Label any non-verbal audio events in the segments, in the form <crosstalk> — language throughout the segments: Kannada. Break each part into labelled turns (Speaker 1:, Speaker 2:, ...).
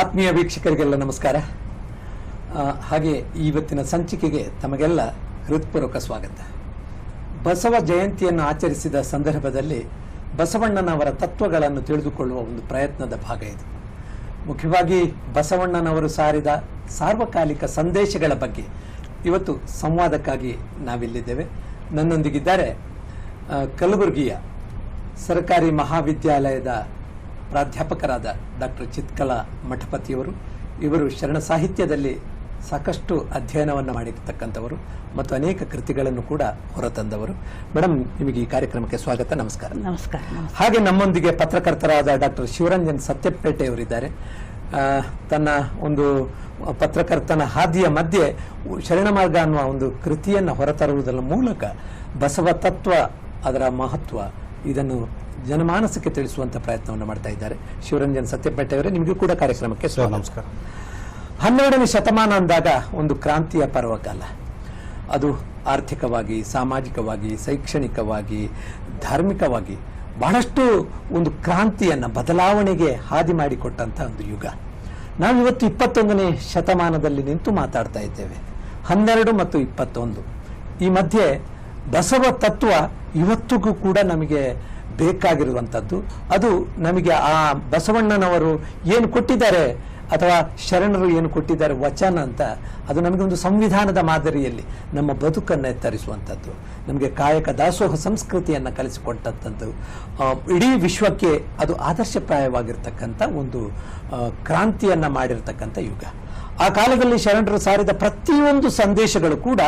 Speaker 1: ಆತ್ಮೀಯ ವೀಕ್ಷಕರಿಗೆಲ್ಲ ನಮಸ್ಕಾರ. ಹಾಗೆ ಇವತ್ತಿನ ಸಂಚಿಕೆಗೆ ತಮಗೆಲ್ಲ ಹೃತ್ಪೂರ್ವಕ ಸ್ವಾಗತ. ಬಸವ ಜಯಂತಿಯನ್ನು ಆಚರಿಸಿದ ಸಂದರ್ಭದಲ್ಲಿ ಬಸವಣ್ಣನವರ ತತ್ವಗಳನ್ನು ತಿಳಿದುಕೊಳ್ಳುವ ಒಂದು ಪ್ರಯತ್ನದ ಭಾಗ ಇದು. ಮುಖ್ಯವಾಗಿ ಬಸವಣ್ಣನವರು ಸಾರಿದ ಸಾರ್ವಕಾಲಿಕ ಸಂದೇಶಗಳ ಬಗ್ಗೆ ಇವತ್ತು ಸಂವಾದಕ್ಕಾಗಿ ನಾವಿಲ್ಲಿದ್ದೇವೆ. ನನ್ನೊಂದಿಗಿದ್ದಾರೆ ಕಲಬುರಗಿಯ ಸರ್ಕಾರಿ ಮಹಾವಿದ್ಯಾಲಯದ ಪ್ರಾಧ್ಯಾಪಕರಾದ ಡಾಕ್ಟರ್ ಚಿತ್ಕಲಾ ಮಠಪತಿಯವರು ಇವರು ಶರಣ ಸಾಹಿತ್ಯದಲ್ಲಿ ಸಾಕಷ್ಟು ಅಧ್ಯಯನವನ್ನು ಮಾಡಿರ್ತಕ್ಕಂಥವರು ಮತ್ತು ಅನೇಕ ಕೃತಿಗಳನ್ನು ಕೂಡ ಹೊರತಂದವರು. ಮೇಡಮ್ ನಿಮಗೆ ಈ ಕಾರ್ಯಕ್ರಮಕ್ಕೆ ಸ್ವಾಗತ ನಮಸ್ಕಾರ.
Speaker 2: ನಮಸ್ಕಾರ
Speaker 1: ಹಾಗೆ ನಮ್ಮೊಂದಿಗೆ ಪತ್ರಕರ್ತರಾದ ಡಾಕ್ಟರ್ ಶಿವರಂಜನ್ ಸತ್ಯಪೇಟೆ ಅವರಿದ್ದಾರೆ ತನ್ನ ಒಂದು ಪತ್ರಕರ್ತನ ಹಾದಿಯ ಮಧ್ಯೆ ಶರಣ ಮಾರ್ಗ ಅನ್ನುವ ಒಂದು ಕೃತಿಯನ್ನು ಹೊರತರುವುದರ ಮೂಲಕ ಬಸವ ತತ್ವ ಅದರ ಮಹತ್ವ ಇದನ್ನು ಜನಮಾನಸಕ್ಕೆ ತಿಳಿಸುವಂತ ಪ್ರಯತ್ನವನ್ನು ಮಾಡ್ತಾ ಇದ್ದಾರೆ. ಶಿವರಂಜನ್ ಸತ್ಯಪೇಟೆ ಅವರೇ ನಿಮಗೂ ಕೂಡ ಕಾರ್ಯಕ್ರಮಕ್ಕೆ ಸ್ವಾಗತ.
Speaker 3: ನಮಸ್ಕಾರ.
Speaker 1: ಹನ್ನೆರಡನೇ ಶತಮಾನ ಅಂದಾಗ ಒಂದು ಕ್ರಾಂತಿಯ ಪರ್ವಕಾಲ. ಅದು ಆರ್ಥಿಕವಾಗಿ ಸಾಮಾಜಿಕವಾಗಿ ಶೈಕ್ಷಣಿಕವಾಗಿ ಧಾರ್ಮಿಕವಾಗಿ ಬಹಳಷ್ಟು ಒಂದು ಕ್ರಾಂತಿಯನ್ನು ಬದಲಾವಣೆಗೆ ಹಾದಿ ಮಾಡಿಕೊಟ್ಟಂಥ ಒಂದು ಯುಗ. ನಾವು ಇವತ್ತು ಇಪ್ಪತ್ತೊಂದನೇ ಶತಮಾನದಲ್ಲಿ ನಿಂತು ಮಾತಾಡ್ತಾ ಇದ್ದೇವೆ. ಹನ್ನೆರಡು ಮತ್ತು ಇಪ್ಪತ್ತೊಂದು. ಈ ಮಧ್ಯೆ ಬಸವ ತತ್ವ ಇವತ್ತಿಗೂ ಕೂಡ ನಮಗೆ ಬೇಕಾಗಿರುವಂಥದ್ದು. ಅದು ನಮಗೆ ಆ ಬಸವಣ್ಣನವರು ಏನು ಕೊಟ್ಟಿದ್ದಾರೆ ಅಥವಾ ಶರಣರು ಏನು ಕೊಟ್ಟಿದ್ದಾರೆ ವಚನ ಅಂತ, ಅದು ನಮಗೆ ಒಂದು ಸಂವಿಧಾನದ ಮಾದರಿಯಲ್ಲಿ ನಮ್ಮ ಬದುಕನ್ನು ಎತ್ತರಿಸುವಂಥದ್ದು. ನಮಗೆ ಕಾಯಕ ದಾಸೋಹ ಸಂಸ್ಕೃತಿಯನ್ನು ಕಲಿಸಿಕೊಟ್ಟಂಥದ್ದು. ಇಡೀ ವಿಶ್ವಕ್ಕೆ ಅದು ಆದರ್ಶಪ್ರಾಯವಾಗಿರ್ತಕ್ಕಂಥ ಒಂದು ಕ್ರಾಂತಿಯನ್ನ ಮಾಡಿರ್ತಕ್ಕಂಥ ಯುಗ. ಆ ಕಾಲದಲ್ಲಿ ಶರಣರು ಸಾರಿದ ಪ್ರತಿಯೊಂದು ಸಂದೇಶಗಳು ಕೂಡ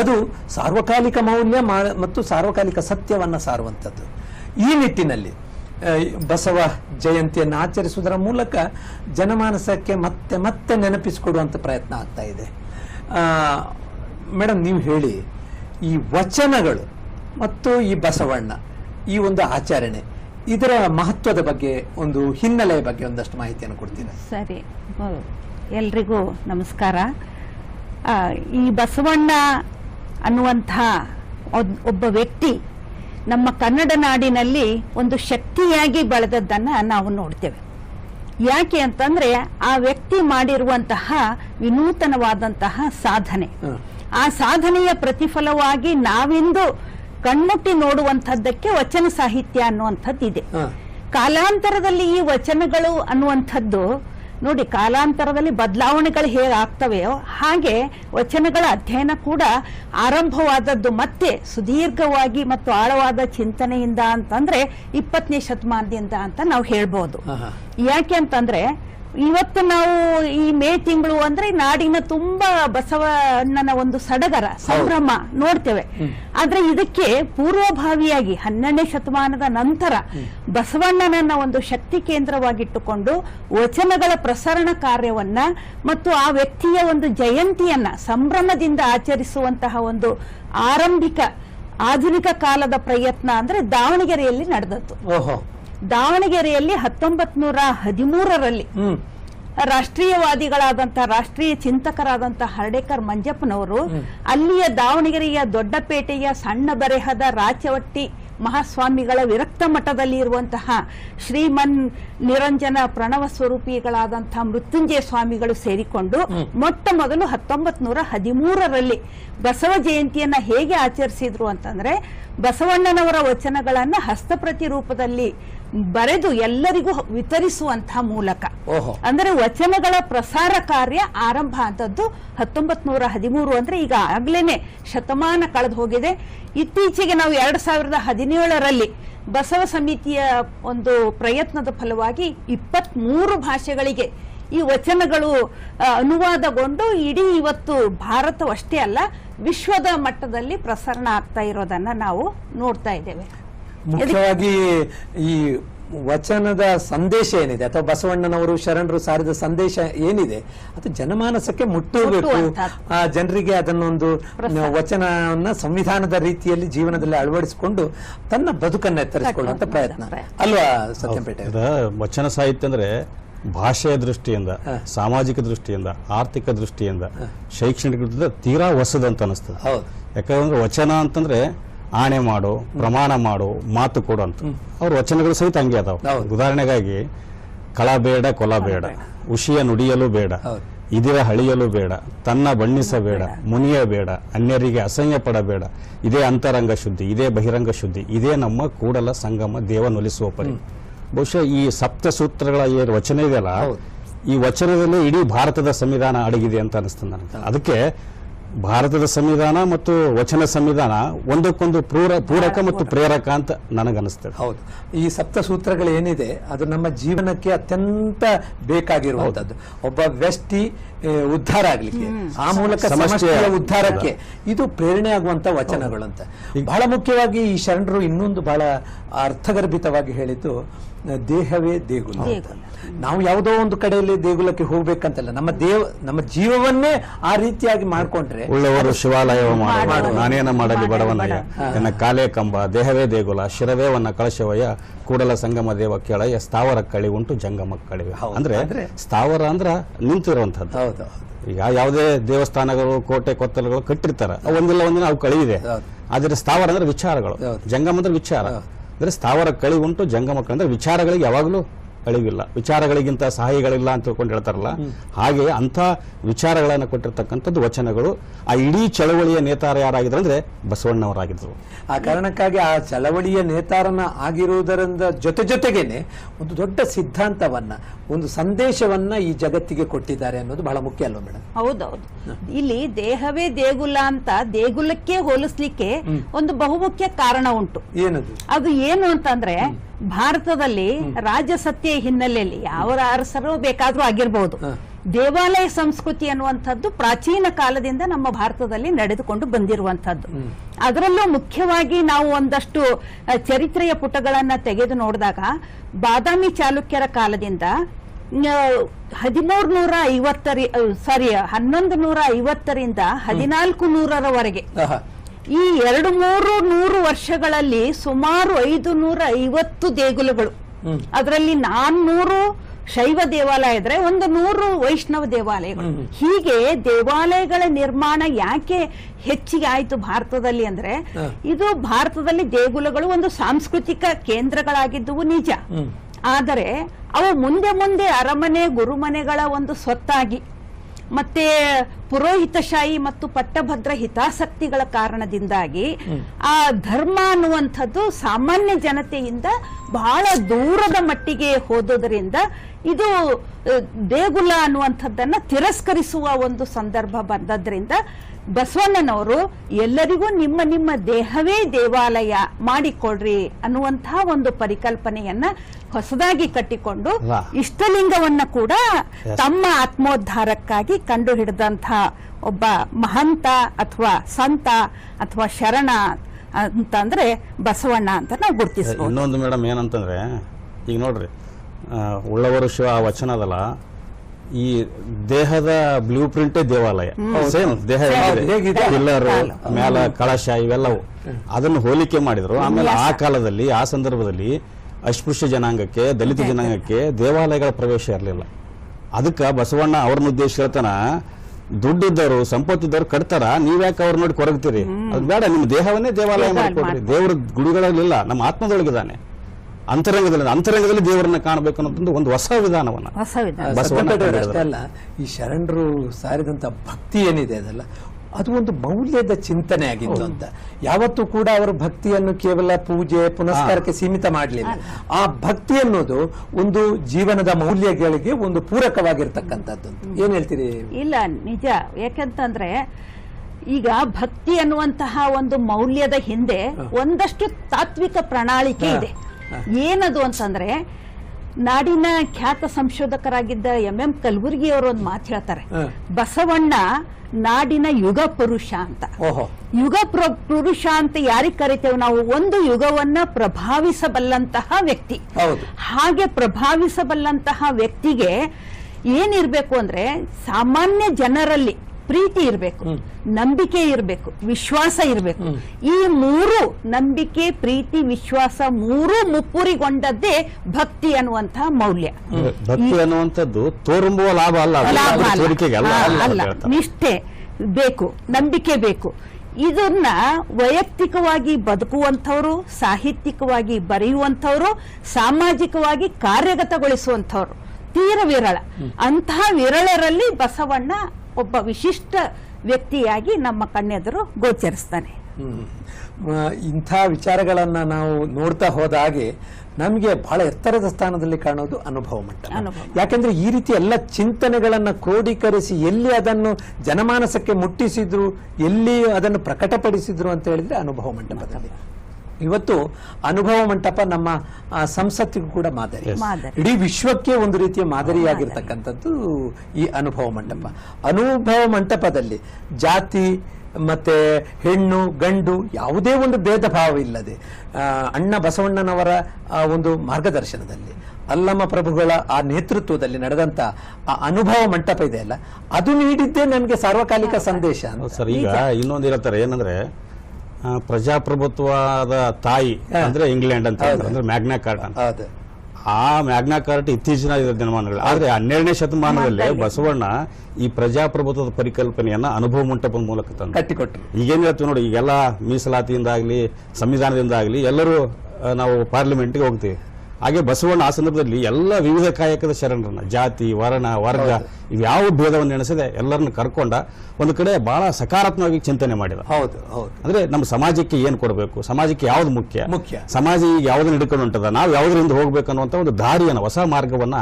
Speaker 1: ಅದು ಸಾರ್ವಕಾಲಿಕ ಮೌಲ್ಯ ಮತ್ತು ಸಾರ್ವಕಾಲಿಕ ಸತ್ಯವನ್ನು ಸಾರುವಂಥದ್ದು. ಈ ನಿಟ್ಟಿನಲ್ಲಿ ಬಸವ ಜಯಂತಿಯನ್ನು ಆಚರಿಸುವುದರ ಮೂಲಕ ಜನಮಾನಸಕ್ಕೆ ಮತ್ತೆ ಮತ್ತೆ ನೆನಪಿಸಿಕೊಡುವಂಥ ಪ್ರಯತ್ನ ಆಗ್ತಾ ಇದೆ. ಮೇಡಮ್ ನೀವು ಹೇಳಿ, ಈ ವಚನಗಳು ಮತ್ತು ಈ ಬಸವಣ್ಣ, ಈ ಒಂದು ಆಚರಣೆ, ಇದರ ಮಹತ್ವದ ಬಗ್ಗೆ, ಒಂದು ಹಿನ್ನೆಲೆಯ ಬಗ್ಗೆ ಒಂದಷ್ಟು ಮಾಹಿತಿಯನ್ನು ಕೊಡ್ತೀನಿ
Speaker 2: ಸರಿ. ಎಲ್ರಿಗೂ ನಮಸ್ಕಾರ. ಈ ಬಸವಣ್ಣ ಅನ್ನುವಂಥ ಒಬ್ಬ ವ್ಯಕ್ತಿ ನಮ್ಮ ಕನ್ನಡ ನಾಡಿನಲ್ಲಿ ಒಂದು ಶಕ್ತಿಯಾಗಿ ಬೆಳೆದದ್ದನ್ನ ನಾವು ನೋಡ್ತೇವೆ. ಯಾಕೆ ಅಂತಂದ್ರೆ ಆ ವ್ಯಕ್ತಿ ಮಾಡಿರುವಂತಹ ವಿನೂತನವಾದಂತಹ ಸಾಧನೆ. ಆ ಸಾಧನೆಯ ಪ್ರತಿಫಲವಾಗಿ ನಾವಿಂದು ಕಣ್ಮುಟ್ಟಿ ನೋಡುವಂಥದ್ದಕ್ಕೆ ವಚನ ಸಾಹಿತ್ಯ ಅನ್ನುವಂಥದ್ದು ಇದೆ ಕಾಲಾಂತರದಲ್ಲಿ ಈ ವಚನಗಳು ಅನ್ನುವಂಥದ್ದು ನೋಡಿ ಕಾಲಾಂತರದಲ್ಲಿ ಬದಲಾವಣೆಗಳು ಹೇಗೆ ಆಗ್ತವೆಯೋ ಹಾಗೆ ವಚನಗಳ ಅಧ್ಯಯನ ಕೂಡ ಆರಂಭವಾದದ್ದು ಮತ್ತೆ ಸುದೀರ್ಘವಾಗಿ ಮತ್ತು ಆಳವಾದ ಚಿಂತನೆಯಿಂದ ಅಂತಂದ್ರೆ ಇಪ್ಪತ್ತನೇ ಶತಮಾನದಿಂದ ಅಂತ ನಾವು ಹೇಳ್ಬೋದು. ಯಾಕೆ ಅಂತಂದ್ರೆ ಇವತ್ತು ನಾವು ಈ ಮೇ ತಿಂಗಳು ಅಂದ್ರೆ ನಾಡಿನ ತುಂಬಾ ಬಸವಣ್ಣನ ಒಂದು ಸಡಗರ ಸಂಭ್ರಮ ನೋಡ್ತೇವೆ. ಆದ್ರೆ ಇದಕ್ಕೆ ಪೂರ್ವಭಾವಿಯಾಗಿ ಹನ್ನೆರಡನೇ ಶತಮಾನದ ನಂತರ ಬಸವಣ್ಣನನ್ನ ಒಂದು ಶಕ್ತಿ ಕೇಂದ್ರವಾಗಿಟ್ಟುಕೊಂಡು ವಚನಗಳ ಪ್ರಸರಣ ಕಾರ್ಯವನ್ನ ಮತ್ತು ಆ ವ್ಯಕ್ತಿಯ ಒಂದು ಜಯಂತಿಯನ್ನ ಸಂಭ್ರಮದಿಂದ ಆಚರಿಸುವಂತಹ ಒಂದು ಆರಂಭಿಕ ಆಧುನಿಕ ಕಾಲದ ಪ್ರಯತ್ನ ಅಂದ್ರೆ ದಾವಣಗೆರೆಯಲ್ಲಿ ನಡೆದದ್ದು.
Speaker 1: ಓಹೋ.
Speaker 2: ದಾವಣಗೆರೆಯಲ್ಲಿ ಹತ್ತೊಂಬತ್ ನೂರ ಹದಿಮೂರರಲ್ಲಿ
Speaker 1: ರಾಷ್ಟ್ರೀಯವಾದಿಗಳಾದಂತಹ
Speaker 2: ರಾಷ್ಟ್ರೀಯವಾದಿಗಳಾದಂತ ರಾಷ್ಟ್ರೀಯ ಚಿಂತಕರಾದಂತ ಹರ್ಡೇಕರ್ ಮಂಜಪ್ಪನವರು ಅಲ್ಲಿಯ ದಾವಣಗೆರೆಯ ದೊಡ್ಡಪೇಟೆಯ ಸಣ್ಣ ಬರೆಹದ ರಾಚವಟ್ಟಿ ಮಹಾಸ್ವಾಮಿಗಳ ವಿರಕ್ತ ಮಠದಲ್ಲಿ ಇರುವಂತಹ ಶ್ರೀಮನ್ ನಿರಂಜನ ಪ್ರಣವ ಸ್ವರೂಪಿಗಳಾದಂತಹ ಮೃತ್ಯುಂಜಯ ಸ್ವಾಮಿಗಳು ಸೇರಿಕೊಂಡು ಮೊಟ್ಟ ಮೊದಲು ಹತ್ತೊಂಬತ್ ನೂರ ಹದಿಮೂರರಲ್ಲಿ ಬಸವ ಜಯಂತಿಯನ್ನ ಹೇಗೆ ಆಚರಿಸಿದ್ರು ಅಂತಂದ್ರೆ ಬಸವಣ್ಣನವರ ವಚನಗಳನ್ನ ಹಸ್ತಪ್ರತಿ ರೂಪದಲ್ಲಿ ಬರೆದು ಎಲ್ಲರಿಗೂ ವಿತರಿಸುವಂತಹ ಮೂಲಕ.
Speaker 1: ಓಹೋ.
Speaker 2: ಅಂದ್ರೆ ವಚನಗಳ ಪ್ರಸಾರ ಕಾರ್ಯ ಆರಂಭ ಆದದ್ದು ಹತ್ತೊಂಬತ್ ನೂರ ಹದಿಮೂರು ಅಂದ್ರೆ ಈಗ ಆಗ್ಲೇನೆ ಶತಮಾನ ಕಳೆದು ಹೋಗಿದೆ. ಇತ್ತೀಚೆಗೆ ನಾವು ಎರಡ್ ಸಾವಿರದ ಹದಿನೇಳರಲ್ಲಿ ಬಸವ ಸಮಿತಿಯ ಒಂದು ಪ್ರಯತ್ನದ ಫಲವಾಗಿ ಇಪ್ಪತ್ತ್ ಮೂರು ಭಾಷೆಗಳಿಗೆ ಈ ವಚನಗಳು ಅನುವಾದಗೊಂಡು ಇಡೀ ಇವತ್ತು ಭಾರತವಷ್ಟೇ ಅಲ್ಲ ವಿಶ್ವದ ಮಟ್ಟದಲ್ಲಿ ಪ್ರಸರಣ ಆಗ್ತಾ ಇರೋದನ್ನ ನಾವು ನೋಡ್ತಾ ಇದ್ದೇವೆ.
Speaker 1: ಮುಖ್ಯವಾಗಿ ಈ ವಚನದ ಸಂದೇಶ ಏನಿದೆ? ಅಥವಾ ಬಸವಣ್ಣನವರು ಶರಣರು ಸಾರಿದ ಸಂದೇಶ ಏನಿದೆ? ಅದು ಜನಮಾನಸಕ್ಕೆ ಮುಟ್ಟಬೇಕು. ಆ ಜನರಿಗೆ ಅದನ್ನೊಂದು ವಚನವನ್ನ ಸಂವಿಧಾನದ ರೀತಿಯಲ್ಲಿ ಜೀವನದಲ್ಲಿ ಅಳವಡಿಸಿಕೊಂಡು ತನ್ನ ಬದುಕನ್ನ ಎತ್ತರಿಸಿಕೊಳ್ಳುವಂತ ಪ್ರಯತ್ನ. ಅಲ್ವಾ ಸತ್ಯಪೇಟೆ
Speaker 3: ವಚನ ಸಾಹಿತ್ಯ ಅಂದ್ರೆ ಭಾಷೆಯ ದೃಷ್ಟಿಯಿಂದ ಸಾಮಾಜಿಕ ದೃಷ್ಟಿಯಿಂದ ಆರ್ಥಿಕ ದೃಷ್ಟಿಯಿಂದ ಶೈಕ್ಷಣಿಕ ದೃಷ್ಟಿಯಿಂದ ತೀರಾ ಹೊಸದಂತ ಅನಿಸ್ತದೆ.
Speaker 1: ಹೌದು.
Speaker 3: ಯಾಕಂದ್ರೆ ವಚನ ಅಂತಂದ್ರೆ ಆಣೆ ಮಾಡು ಪ್ರಮಾಣ ಮಾಡು ಮಾತು ಕೊಡು ಅಂತ. ಅವ್ರ ವಚನಗಳು ಸಹಿತ ಹಂಗೆ ಅದಾವ. ಉದಾಹರಣೆಗಾಗಿ ಕಳ ಬೇಡ ಕೊಲ ಬೇಡ. ಉಷಿಯ ನುಡಿಯಲು ಬೇಡ. ಇದಿರ ಹಳಿಯಲು ಬೇಡ. ತನ್ನ ಬಣ್ಣಿಸಬೇಡ ಮುನಿಯ ಬೇಡ. ಅನ್ಯರಿಗೆ ಅಸಹ್ಯ ಪಡಬೇಡ ಇದೇ ಅಂತರಂಗ ಶುದ್ಧಿ ಇದೇ ಬಹಿರಂಗ ಶುದ್ಧಿ ಇದೇ ನಮ್ಮ ಕೂಡಲ ಸಂಗಮ ದೇವನೊಲಿಸುವ ಪರಿ. ಬಹುಶಃ ಈ ಸಪ್ತ ಸೂತ್ರಗಳ ಏನು ವಚನ ಇದೆಯಲ್ಲ? ಈ ವಚನದಲ್ಲಿ ಇಡೀ ಭಾರತದ ಸಂವಿಧಾನ ಅಡಗಿದೆ ಅಂತ ಅನಿಸ್ತದೆ ನನಗೆ. ಅದಕ್ಕೆ ಭಾರತದ ಸಂವಿಧಾನ ಮತ್ತು ವಚನ ಸಂವಿಧಾನ ಒಂದಕ್ಕೊಂದು ಪೂರ ಪೂರಕ ಮತ್ತು ಪ್ರೇರಕ ಅಂತ ನನಗನ್ನಿಸ್ತದೆ.
Speaker 1: ಹೌದು. ಈ ಸಪ್ತ ಸೂತ್ರಗಳು ಏನಿದೆ ಅದು ನಮ್ಮ ಜೀವನಕ್ಕೆ ಅತ್ಯಂತ ಬೇಕಾಗಿರುವಂತದ್ದು ಒಬ್ಬ ವ್ಯಕ್ತಿ ಉದ್ಧಾರ ಆಗ್ಲಿಕ್ಕೆ ಆ ಮೂಲಕ ಸಮಸ್ಯೆಯ ಉದ್ಧಾರಕ್ಕೆ ಇದು ಪ್ರೇರಣೆ ಆಗುವಂತ ವಚನಗಳು ಅಂತ ಬಹಳ ಮುಖ್ಯವಾಗಿ ಈ ಶರಣರು ಇನ್ನೊಂದು ಬಹಳ ಅರ್ಥಗರ್ಭಿತವಾಗಿ ಹೇಳಿದ್ದು ದೇಹವೇ ದೇಗುಲ ನಾವು ಯಾವುದೋ ಒಂದು ಕಡೆಯಲ್ಲಿ ದೇಗುಲಕ್ಕೆ ಹೋಗ್ಬೇಕಂತಲ್ಲ ನಮ್ಮ ದೇವ ನಮ್ಮ ಜೀವವನ್ನೇ ಆ ರೀತಿಯಾಗಿ ಮಾಡ್ಕೊಂಡ್ರೆ
Speaker 3: ಉಳ್ಳವರು
Speaker 2: ಶಿವಾಲಯ.
Speaker 3: ನಾನೇನ ಮಾಡಲಿ ಬಡವನಯ್ಯ. ನನ್ನ ಕಾಲೇ ಕಂಬ ದೇಹವೇ ದೇಗುಲ ಶಿರವೇವನ್ನ ಕಳಶವಯ್ಯ ಕೂಡಲ ಸಂಗಮ ದೇವ ಕೆಳಯ ಸ್ಥಾವರ ಕಳಿ ಉಂಟು ಜಂಗಮ ಕಳಿವೆ ಅಂದ್ರೆ ಸ್ಥಾವರ ಅಂದ್ರ ನಿಂತಿರುವಂತದ್ದು ಈಗ ಯಾವುದೇ ದೇವಸ್ಥಾನಗಳು ಕೋಟೆ ಕೊತ್ತಲಗಳು ಕಟ್ಟಿರ್ತಾರೆ. ಅವು ಒಂದಿಲ್ಲ ಒಂದಿನ ಅವು ಕಳಿಯಿದೆ
Speaker 1: ಹೌದು.
Speaker 3: ಆದ್ರೆ ಸ್ಥಾವರ ಅಂದ್ರೆ ವಿಚಾರಗಳು. ಜಂಗಮ ಅಂದ್ರೆ ವಿಚಾರ. ಅಂದ್ರೆ ಸ್ಥಾವರ ಕಳಿ ಉಂಟು ಜಂಗಮ ಕಳಿ ಅಂದ್ರೆ ವಿಚಾರಗಳಿಗೆ ಯಾವಾಗಲೂ ಅಳಿವಿಲ್ಲ. ವಿಚಾರಗಳಿಗಿಂತ ಸಹಾಯಗಳಿಲ್ಲ ಅಂತ ತಿಳ್ಕೊಂಡು ಹೇಳ್ತಾರಲ್ಲ ಹಾಗೆ ಅಂತ ವಿಚಾರಗಳನ್ನು ಕೊಟ್ಟಿರ್ತಕ್ಕಂಥದ್ದು ವಚನಗಳು. ಆ ಇಡೀ ಚಳವಳಿಯ ನೇತಾರ ಯಾರಾಗಿದ್ರು ಅಂದ್ರೆ ಬಸವಣ್ಣವರಾಗಿದ್ರು
Speaker 1: ಆ ಕಾರಣಕ್ಕಾಗಿ ಆ ಚಳವಳಿಯ ನೇತಾರನ ಆಗಿರುವುದರಿಂದ ಜೊತೆ ಜೊತೆಗೇನೆ ಒಂದು ದೊಡ್ಡ ಸಿದ್ಧಾಂತವನ್ನ ಒಂದು ಸಂದೇಶವನ್ನ ಈ ಜಗತ್ತಿಗೆ ಕೊಟ್ಟಿದ್ದಾರೆ ಅನ್ನೋದು ಬಹಳ ಮುಖ್ಯ ಅಲ್ವಾ ಮೇಡಮ್
Speaker 2: ಹೌದೌದು. ಇಲ್ಲಿ ದೇಹವೇ ದೇಗುಲ ಅಂತ ದೇಗುಲಕ್ಕೆ ಹೋಲಿಸ್ಲಿಕ್ಕೆ ಒಂದು ಬಹುಮುಖ್ಯ ಕಾರಣ ಉಂಟು.
Speaker 1: ಏನದು?
Speaker 2: ಅದು ಏನು ಅಂತಂದ್ರೆ ಭಾರತದಲ್ಲಿ ರಾಜಸತ್ಯ ಹಿನ್ನೆಲೆಯಲ್ಲಿ ಯಾವ ಅರಸರು ಬೇಕಾದ್ರೂ ಆಗಿರ್ಬೋದು. ದೇವಾಲಯ ಸಂಸ್ಕೃತಿ ಅನ್ನುವಂಥದ್ದು ಪ್ರಾಚೀನ ಕಾಲದಿಂದ ನಮ್ಮ ಭಾರತದಲ್ಲಿ ನಡೆದುಕೊಂಡು ಬಂದಿರುವಂತದ್ದು ಅದರಲ್ಲೂ ಮುಖ್ಯವಾಗಿ ನಾವು ಒಂದಷ್ಟು ಚರಿತ್ರೆಯ ಪುಟಗಳನ್ನ ತೆಗೆದು ನೋಡಿದಾಗ ಬಾದಾಮಿ ಚಾಲುಕ್ಯರ ಕಾಲದಿಂದ ಹದಿಮೂರು ನೂರ ಐವತ್ತರಿ ಸಾರಿ ಹನ್ನೊಂದು ನೂರ ಐವತ್ತರಿಂದ ಹದಿನಾಲ್ಕು ನೂರರವರೆಗೆ. ಈ ಎರಡು ಮೂರು ನೂರು ವರ್ಷಗಳಲ್ಲಿ ಸುಮಾರು ಐದು ನೂರ ಐವತ್ತು ದೇಗುಲಗಳು. ಅದರಲ್ಲಿ ನಾನ್ನೂರು ಶೈವ ದೇವಾಲಯ ಇದ್ರೆ ಒಂದು ನೂರು ವೈಷ್ಣವ ದೇವಾಲಯಗಳು. ಹೀಗೆ ದೇವಾಲಯಗಳ ನಿರ್ಮಾಣ ಯಾಕೆ ಹೆಚ್ಚಿಗೆ ಆಯ್ತು ಭಾರತದಲ್ಲಿ ಅಂದ್ರೆ ಇದು ಭಾರತದಲ್ಲಿ ದೇಗುಲಗಳು ಒಂದು ಸಾಂಸ್ಕೃತಿಕ ಕೇಂದ್ರಗಳಾಗಿದ್ದುವು ನಿಜ. ಆದರೆ ಅವು ಮುಂದೆ ಮುಂದೆ ಅರಮನೆ ಗುರುಮನೆಗಳ ಒಂದು ಸ್ವತ್ತಾಗಿ. ಮತ್ತೆ ಪುರೋಹಿತಶಾಹಿ ಮತ್ತು ಪಟ್ಟಭದ್ರ ಹಿತಾಸಕ್ತಿಗಳ ಕಾರಣದಿಂದಾಗಿ ಆ ಧರ್ಮ ಅನ್ನುವಂಥದ್ದು ಸಾಮಾನ್ಯ ಜನತೆಯಿಂದ ಬಹಳ ದೂರದ ಮಟ್ಟಿಗೆ ಹೋದೋದ್ರಿಂದ ಇದು ದೇಗುಲ ಅನ್ನುವಂಥದ್ದನ್ನ ತಿರಸ್ಕರಿಸುವ ಒಂದು ಸಂದರ್ಭ ಬಂದದ್ರಿಂದ ಬಸವಣ್ಣನವರು ಎಲ್ಲರಿಗೂ ನಿಮ್ಮ ನಿಮ್ಮ ದೇಹವೇ ದೇವಾಲಯ ಮಾಡಿಕೊಡ್ರಿ ಅನ್ನುವಂತಹ ಒಂದು ಪರಿಕಲ್ಪನೆಯನ್ನ ಹೊಸದಾಗಿ ಕಟ್ಟಿಕೊಂಡು ಇಷ್ಟಲಿಂಗವನ್ನ ಕೂಡ ತಮ್ಮ ಆತ್ಮೋದ್ಧಾರಕ್ಕಾಗಿ ಕಂಡು ಹಿಡಿದಂತಹ ಒಬ್ಬ ಮಹಂತ ಅಥವಾ ಸಂತ ಅಥವಾ ಶರಣ ಅಂತಂದ್ರೆ ಬಸವಣ್ಣ ಅಂತ ನಾವು ಗುರುತಿಸ್ತೀವಿ
Speaker 3: ಇನ್ನೊಂದು ಮೇಡಮ್ ಏನಂತಂದ್ರೆ ಈಗ ನೋಡ್ರಿ ಉಳ್ಳವರು ಶಿವ ಆ ವಚನ ಅದಲ್ಲ ಈ ದೇಹದ ಬ್ಲೂ ಪ್ರಿಂಟೇ ದೇವಾಲಯ. ಸೇಮ್ ದೇಹ? ಪಿಲ್ಲರ್ ಮ್ಯಾಲ ಕಳಶ ಇವೆಲ್ಲವು. ಅದನ್ನು ಹೋಲಿಕೆ ಮಾಡಿದ್ರು. ಆಮೇಲೆ ಆ ಕಾಲದಲ್ಲಿ ಆ ಸಂದರ್ಭದಲ್ಲಿ ಅಸ್ಪೃಶ್ಯ ಜನಾಂಗಕ್ಕೆ ದಲಿತ ಜನಾಂಗಕ್ಕೆ ದೇವಾಲಯಗಳ ಪ್ರವೇಶ ಇರಲಿಲ್ಲ. ಅದಕ್ಕೆ ಬಸವಣ್ಣ ಅವ್ರನ್ನ ಉದ್ದೇಶ ಹೇಳ್ತಾನ ದುಡ್ಡಿದ್ದವರು ಸಂಪತ್ತಿದ್ದವರು ಕಟ್ತಾರ? ನೀವ್ಯಾಕೆ ಅವ್ರು ನೋಡಿ ಕೊರಗ್ತೀರಿ? ಅದು ಬೇಡ ನಿಮ್ಮ ದೇಹವನ್ನೇ ದೇವಾಲಯ ಮಾಡಿಕೊಡ್ರಿ. ದೇವ್ರ ಗುಡಿಗಳಲ್ಲಿಲ್ಲ ನಮ್ಮ ಆತ್ಮದೊಳಗಿದ್ದಾನೆ. ಅಂತರಂಗದಲ್ಲಿ ಅಂತರಂಗದಲ್ಲಿ ದೇವರನ್ನ ಕಾಣಬೇಕು ಅನ್ನೋದೊಂದು ಒಂದು ಹೊಸ ವಿಧಾನವನ್ನ.
Speaker 2: ಹೊಸ ವಿಧಾನ.
Speaker 3: ಬಸವಣ್ಣ
Speaker 1: ಅಲ್ಲ ಈ ಶರಣರು ಸಾರಿದಂತ ಭಕ್ತಿ ಏನಿದೆ ಅದಲ್ಲ? ಅದು ಒಂದು ಮೌಲ್ಯದ ಚಿಂತನೆ ಆಗಿತ್ತು ಅಂತ ಯಾವತ್ತೂ ಕೂಡ ಅವರು ಭಕ್ತಿಯನ್ನು ಕೇವಲ ಪೂಜೆ ಪುನಸ್ಕಾರಕ್ಕೆ ಸೀಮಿತ ಮಾಡಲಿಲ್ಲ. ಆ ಭಕ್ತಿ ಅನ್ನೋದು ಒಂದು ಜೀವನದ ಮೌಲ್ಯಗಳಿಗೆ ಒಂದು ಪೂರಕವಾಗಿರ್ತಕ್ಕಂಥದ್ದು ಏನ್ ಹೇಳ್ತೀರಿ?
Speaker 2: ಇಲ್ಲ ನಿಜ. ಯಾಕಂತಂದ್ರೆ ಈಗ ಭಕ್ತಿ ಅನ್ನುವಂತಹ ಒಂದು ಮೌಲ್ಯದ ಹಿಂದೆ ಒಂದಷ್ಟು ತಾತ್ವಿಕ ಪ್ರಣಾಳಿಕೆ ಇದೆ. ಏನದು ಅಂತಂದ್ರೆ ನಾಡಿನ ಖ್ಯಾತ ಸಂಶೋಧಕರಾಗಿದ್ದ ಎಂ ಎಂ ಕಲಬುರ್ಗಿ ಅವರು ಒಂದು ಮಾತು ಹೇಳ್ತಾರೆ. ಬಸವಣ್ಣ ನಾಡಿನ ಯುಗ ಪುರುಷ ಅಂತ.
Speaker 1: ಓಹೋ.
Speaker 2: ಯುಗ ಪುರುಷ ಅಂತ ಯಾರಿಗೆ ಕರಿತೇವೆ ನಾವು? ಒಂದು ಯುಗವನ್ನ ಪ್ರಭಾವಿಸಬಲ್ಲಂತಹ ವ್ಯಕ್ತಿ. ಹಾಗೆ ಪ್ರಭಾವಿಸಬಲ್ಲಂತಹ ವ್ಯಕ್ತಿಗೆ ಏನಿರ್ಬೇಕು ಅಂದ್ರೆ ಸಾಮಾನ್ಯ ಜನರಲ್ಲಿ ಪ್ರೀತಿ ಇರಬೇಕು ನಂಬಿಕೆ ಇರಬೇಕು ವಿಶ್ವಾಸ ಇರಬೇಕು. ಈ ಮೂರು ನಂಬಿಕೆ ಪ್ರೀತಿ ವಿಶ್ವಾಸ ಮೂರು ಮುಪ್ಪುರಿಗೊಂಡದ್ದೇ ಭಕ್ತಿ ಅನ್ನುವಂತಹ ಮೌಲ್ಯ.
Speaker 3: ಭಕ್ತಿ ಅನ್ನುವಂಥದ್ದು ತೋರುಂಬುವ ಲಾಭ ಅಲ್ಲ.
Speaker 2: ನಿಷ್ಠೆ ಬೇಕು ನಂಬಿಕೆ ಬೇಕು. ಇದನ್ನ ವೈಯಕ್ತಿಕವಾಗಿ ಬದುಕುವಂಥವ್ರು ಸಾಹಿತ್ಯಿಕವಾಗಿ ಬರೆಯುವಂಥವ್ರು ಸಾಮಾಜಿಕವಾಗಿ ಕಾರ್ಯಗತಗೊಳಿಸುವಂಥವ್ರು ತೀರ ವಿರಳ. ಅಂತಹ ವಿರಳರಲ್ಲಿ ಬಸವಣ್ಣ ಒಬ್ಬ ವಿಶಿಷ್ಟ ವ್ಯಕ್ತಿಯಾಗಿ ನಮ್ಮ ಕಣ್ಣೆದುರು ಗೋಚರಿಸ್ತಾನೆ.
Speaker 1: ಇಂಥ ವಿಚಾರಗಳನ್ನು ನಾವು ನೋಡ್ತಾ ಹೋದಾಗೆ ನಮಗೆ ಬಹಳ ಎತ್ತರದ ಸ್ಥಾನದಲ್ಲಿ ಕಾಣೋದು ಅನುಭವ
Speaker 2: ಮಟ್ಟ.
Speaker 1: ಯಾಕೆಂದ್ರೆ ಈ ರೀತಿ ಎಲ್ಲ ಚಿಂತನೆಗಳನ್ನ ಕ್ರೋಢೀಕರಿಸಿ ಎಲ್ಲಿ ಅದನ್ನು ಜನಮಾನಸಕ್ಕೆ ಮುಟ್ಟಿಸಿದ್ರು ಎಲ್ಲಿ ಅದನ್ನು ಪ್ರಕಟಪಡಿಸಿದ್ರು ಅಂತ ಹೇಳಿದ್ರೆ ಅನುಭವ ಮಂಟಪದಲ್ಲಿ ಇವತ್ತು ಅನುಭವ ಮಂಟಪ ನಮ್ಮ ಆ, ಸಂಸತ್ತಿಗೂ ಕೂಡ ಮಾದರಿ. ಇಡೀ ವಿಶ್ವಕ್ಕೆ ಒಂದು ರೀತಿಯ ಮಾದರಿಯಾಗಿರ್ತಕ್ಕಂಥದ್ದು ಈ ಅನುಭವ ಮಂಟಪ. ಅನುಭವ ಮಂಟಪದಲ್ಲಿ ಜಾತಿ ಮತ್ತೆ ಹೆಣ್ಣು ಗಂಡು ಯಾವುದೇ ಒಂದು ಭೇದ ಭಾವ ಇಲ್ಲದೆ ಆ, ಅಣ್ಣ ಬಸವಣ್ಣನವರ ಆ ಒಂದು ಮಾರ್ಗದರ್ಶನದಲ್ಲಿ ಅಲ್ಲಮ್ಮ ಪ್ರಭುಗಳ ಆ ನೇತೃತ್ವದಲ್ಲಿ ನಡೆದಂತ ಆ ಅನುಭವ ಮಂಟಪ ಇದೆ ಅಲ್ಲ ಅದು ನೀಡಿದ್ದೇ ನನಗೆ ಸಾರ್ವಕಾಲಿಕ ಸಂದೇಶ
Speaker 3: ಸರ್ ಈಗ ಇನ್ನೊಂದು ಹೇಳ್ತಾರೆ ಏನಂದ್ರೆ ಪ್ರಜಾಪ್ರಭುತ್ವದ ತಾಯಿ ಅಂದ್ರೆ ಇಂಗ್ಲೆಂಡ್ ಅಂತ ಹೇಳ್ತಾರೆ. ಅಂದ್ರೆ ಮ್ಯಾಗ್ನಾ ಕಾರ್ಟ್ ಅಂತ. ಆ ಮ್ಯಾಗ್ನಾ ಕಾರ್ಟ್ ಇತ್ತೀಚಿನ ದಿನಮಾನಗಳು. ಆದ್ರೆ ಹನ್ನೆರಡನೇ ಶತಮಾನದಲ್ಲಿ ಬಸವಣ್ಣ ಈ ಪ್ರಜಾಪ್ರಭುತ್ವದ ಪರಿಕಲ್ಪನೆಯನ್ನ ಅನುಭವ ಮಂಟಪದ ಮೂಲಕ ತಂದು
Speaker 1: ಕಟ್ಟಿಕೊಟ್ಟರು
Speaker 3: ಈಗೇನ್ ಹೇಳ್ತೀವಿ ನೋಡಿ ಈಗೆಲ್ಲ ಮೀಸಲಾತಿಯಿಂದ ಆಗ್ಲಿ ಸಂವಿಧಾನದಿಂದ ಆಗ್ಲಿ ಎಲ್ಲರೂ ನಾವು ಪಾರ್ಲಿಮೆಂಟ್ಗೆ ಹೋಗ್ತೀವಿ. ಹಾಗೆ ಬಸವಣ್ಣ ಆ ಸಂದರ್ಭದಲ್ಲಿ ಎಲ್ಲ ವಿವಿಧ ಕಾಯಕದ ಶರಣರನ್ನ ಜಾತಿ ವರ್ಣ ವರ್ಗ ಇವ್ಯಾವ ಭೇದವನ್ನು ಎಣಿಸದೆ ಎಲ್ಲರನ್ನ ಕರ್ಕೊಂಡ ಒಂದು ಕಡೆ ಬಹಳ ಸಕಾರಾತ್ಮಕವಾಗಿ ಚಿಂತನೆ ಮಾಡಿದ.
Speaker 1: ಹೌದು ಹೌದು.
Speaker 3: ಅಂದ್ರೆ ನಮ್ಮ ಸಮಾಜಕ್ಕೆ ಏನ್ ಕೊಡಬೇಕು? ಸಮಾಜಕ್ಕೆ ಯಾವ್ದು ಮುಖ್ಯ?
Speaker 1: ಮುಖ್ಯ.
Speaker 3: ಸಮಾಜ ಈಗ ಯಾವ್ದನ್ನ ಹಿಡ್ಕೊಂಡು ಹೊಂಟದ? ನಾವು ಯಾವ್ದರಿಂದ ಹೋಗ್ಬೇಕು ಅನ್ನುವಂತ ಒಂದು ದಾರಿಯನ್ನ ಹೊಸ ಮಾರ್ಗವನ್ನ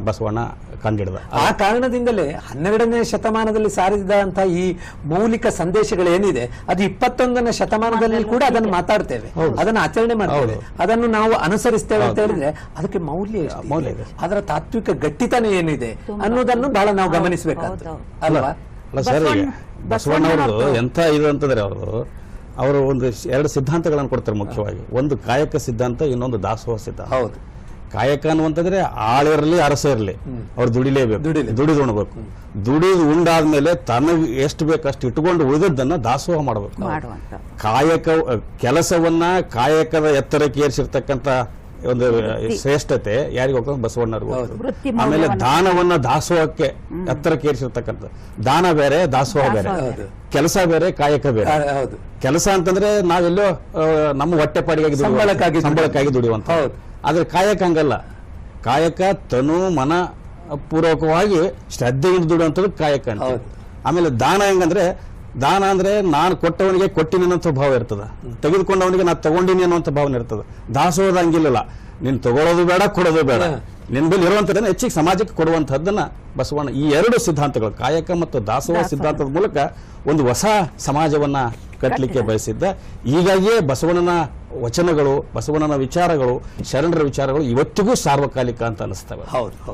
Speaker 3: ಬಸವಣ್ಣ ಕಂಡಿಡಿದ.
Speaker 1: ಆ ಕಾರಣದಿಂದಲೇ ಹನ್ನೆರಡನೇ ಶತಮಾನದಲ್ಲಿ ಸಾರಿದಂತಹ ಈ ಮೌಲಿಕ ಸಂದೇಶಗಳೇನಿದೆ ಅದು ಇಪ್ಪತ್ತೊಂದನೇ ಶತಮಾನದಲ್ಲಿ ಕೂಡ ಅದನ್ನು ಮಾತಾಡ್ತೇವೆ ಅದನ್ನು ಆಚರಣೆ ಮಾಡ್ತೇವೆ. ಅದನ್ನು ನಾವು ಅನುಸರಿಸ್ತೇವೆ ಅಂತ ಹೇಳಿದ್ರೆ ಅದಕ್ಕೆ ಮೌಲ್ಯ?
Speaker 3: ಮೌಲ್ಯ ಇದೆ.
Speaker 1: ಅದರ ತಾತ್ವಿಕ ಗಟ್ಟಿತನ ಏನಿದೆ ಅನ್ನೋದನ್ನು ಬಹಳ ನಾವು ಗಮನಿಸಬೇಕಾಗ್ತದೆ. ಅಲ್ವಾ?
Speaker 3: ಅಲ್ಲ ಸರ್
Speaker 2: ಬಸವಣ್ಣ- ಅವರು
Speaker 3: ಎಂತ ಇದು ಅಂತಂದ್ರೆ ಅವರು ಅವರು ಒಂದು ಎರಡು ಸಿದ್ಧಾಂತಗಳನ್ನು ಕೊಡ್ತಾರೆ ಮುಖ್ಯವಾಗಿ. ಒಂದು ಕಾಯಕ ಸಿದ್ಧಾಂತ ಇನ್ನೊಂದು ದಾಸೋಹ ಸಿದ್ಧಾಂತ.
Speaker 1: ಹೌದು.
Speaker 3: ಕಾಯಕ ಅನ್ನುವಂತಂದ್ರೆ ಆಳಿರಲಿ ಅರಸ ಇರಲಿ. ಅವ್ರು ದುಡಿಲೇಬೇಕು. ದುಡಿದು ಉಣ್ಬೇಕು. ದುಡಿದು ಉಂಡಾದ್ಮೇಲೆ ತನಗೆ ಎಷ್ಟು ಬೇಕು ಅಷ್ಟು ಇಟ್ಕೊಂಡು ಉಳಿದದ್ದನ್ನ ದಾಸೋಹ ಮಾಡಬೇಕು ಕಾಯಕ ಕೆಲಸವನ್ನ ಕಾಯಕದ ಎತ್ತರಕ್ಕೆ ಏರಿಸಿರ್ತಕ್ಕಂಥ ಒಂದು ಶ್ರೇಷ್ಠತೆ ಯಾರಿಗೆ ಹೋಗ್ತದೆ?
Speaker 2: ಬಸವಣ್ಣರು
Speaker 3: ಆಮೇಲೆ ದಾನವನ್ನ ದಾಸೋಹಕ್ಕೆ ಎತ್ತರಕ್ಕೆ ಏರಿಸಿರ್ತಕ್ಕಂಥ. ದಾನ ಬೇರೆ ದಾಸೋಹ ಬೇರೆ. ಕೆಲಸ ಬೇರೆ ಕಾಯಕ ಬೇರೆ. ಕೆಲಸ ಅಂತಂದ್ರೆ ನಾವೆಲ್ಲೋ ನಮ್ಮ ಹೊಟ್ಟೆಪಾಡಿಗಾಗಿ ದುಡಿಯುವಂತ-
Speaker 1: ಸಂಬಳಕ್ಕಾಗಿ
Speaker 3: ಸಂಬಳಕ್ಕಾಗಿ ದುಡಿಯುವಂತ
Speaker 1: ಹೌದು.
Speaker 3: ಆದ್ರೆ ಕಾಯಕ ಹಂಗಲ್ಲ. ಕಾಯಕ ತನು ಮನ ಪೂರ್ವಕವಾಗಿ ಶ್ರದ್ಧೆಯಿಂದ ದುಡುವಂಥದ್ದು ಕಾಯಕ ಅಂತ. ಆಮೇಲೆ ದಾನ ಹೆಂಗಂದ್ರೆ ದಾನ ಅಂದ್ರೆ ನಾನು ಕೊಟ್ಟವನಿಗೆ ಕೊಟ್ಟಿನಿ ಅನ್ನೋಂಥ ಭಾವ ಇರ್ತದೆ. ತೆಗೆದುಕೊಂಡವನಿಗೆ ನಾನು ತಗೊಂಡಿನಿ ಅನ್ನೋಂಥ ಭಾವನೆ ಇರ್ತದ. ದಾಸೋಹದ ಹಂಗಿಲ್ಲಲ್ಲ. ನೀನ್ ತಗೊಳ್ಳೋದು ಬೇಡ ಕೊಡೋದು ಬೇಡ.
Speaker 1: ನಿನ್ನ
Speaker 3: ನಿನ್ ಬಳಿ ಇರುವಂತದನ್ನ ಹೆಚ್ಚಿಗೆ ಸಮಾಜಕ್ಕೆ ಕೊಡುವಂತಹದ್ದನ್ನ ಬಸವಣ್ಣ ಈ ಎರಡು ಸಿದ್ಧಾಂತಗಳು ಕಾಯಕ ಮತ್ತು ದಾಸೋಹ. ಸಿದ್ಧಾಂತದ ಮೂಲಕ ಒಂದು ಹೊಸ ಸಮಾಜವನ್ನ ಕಟ್ಟಲಿಕ್ಕೆ ಬಯಸಿದ್ದ. ಹೀಗಾಗಿಯೇ ಬಸವಣ್ಣನ ವಚನಗಳು ಬಸವಣ್ಣನ ವಿಚಾರಗಳು ಶರಣರ ವಿಚಾರಗಳು ಇವತ್ತಿಗೂ ಸಾರ್ವಕಾಲಿಕ ಅಂತ ಅನಿಸ್ತವೆ.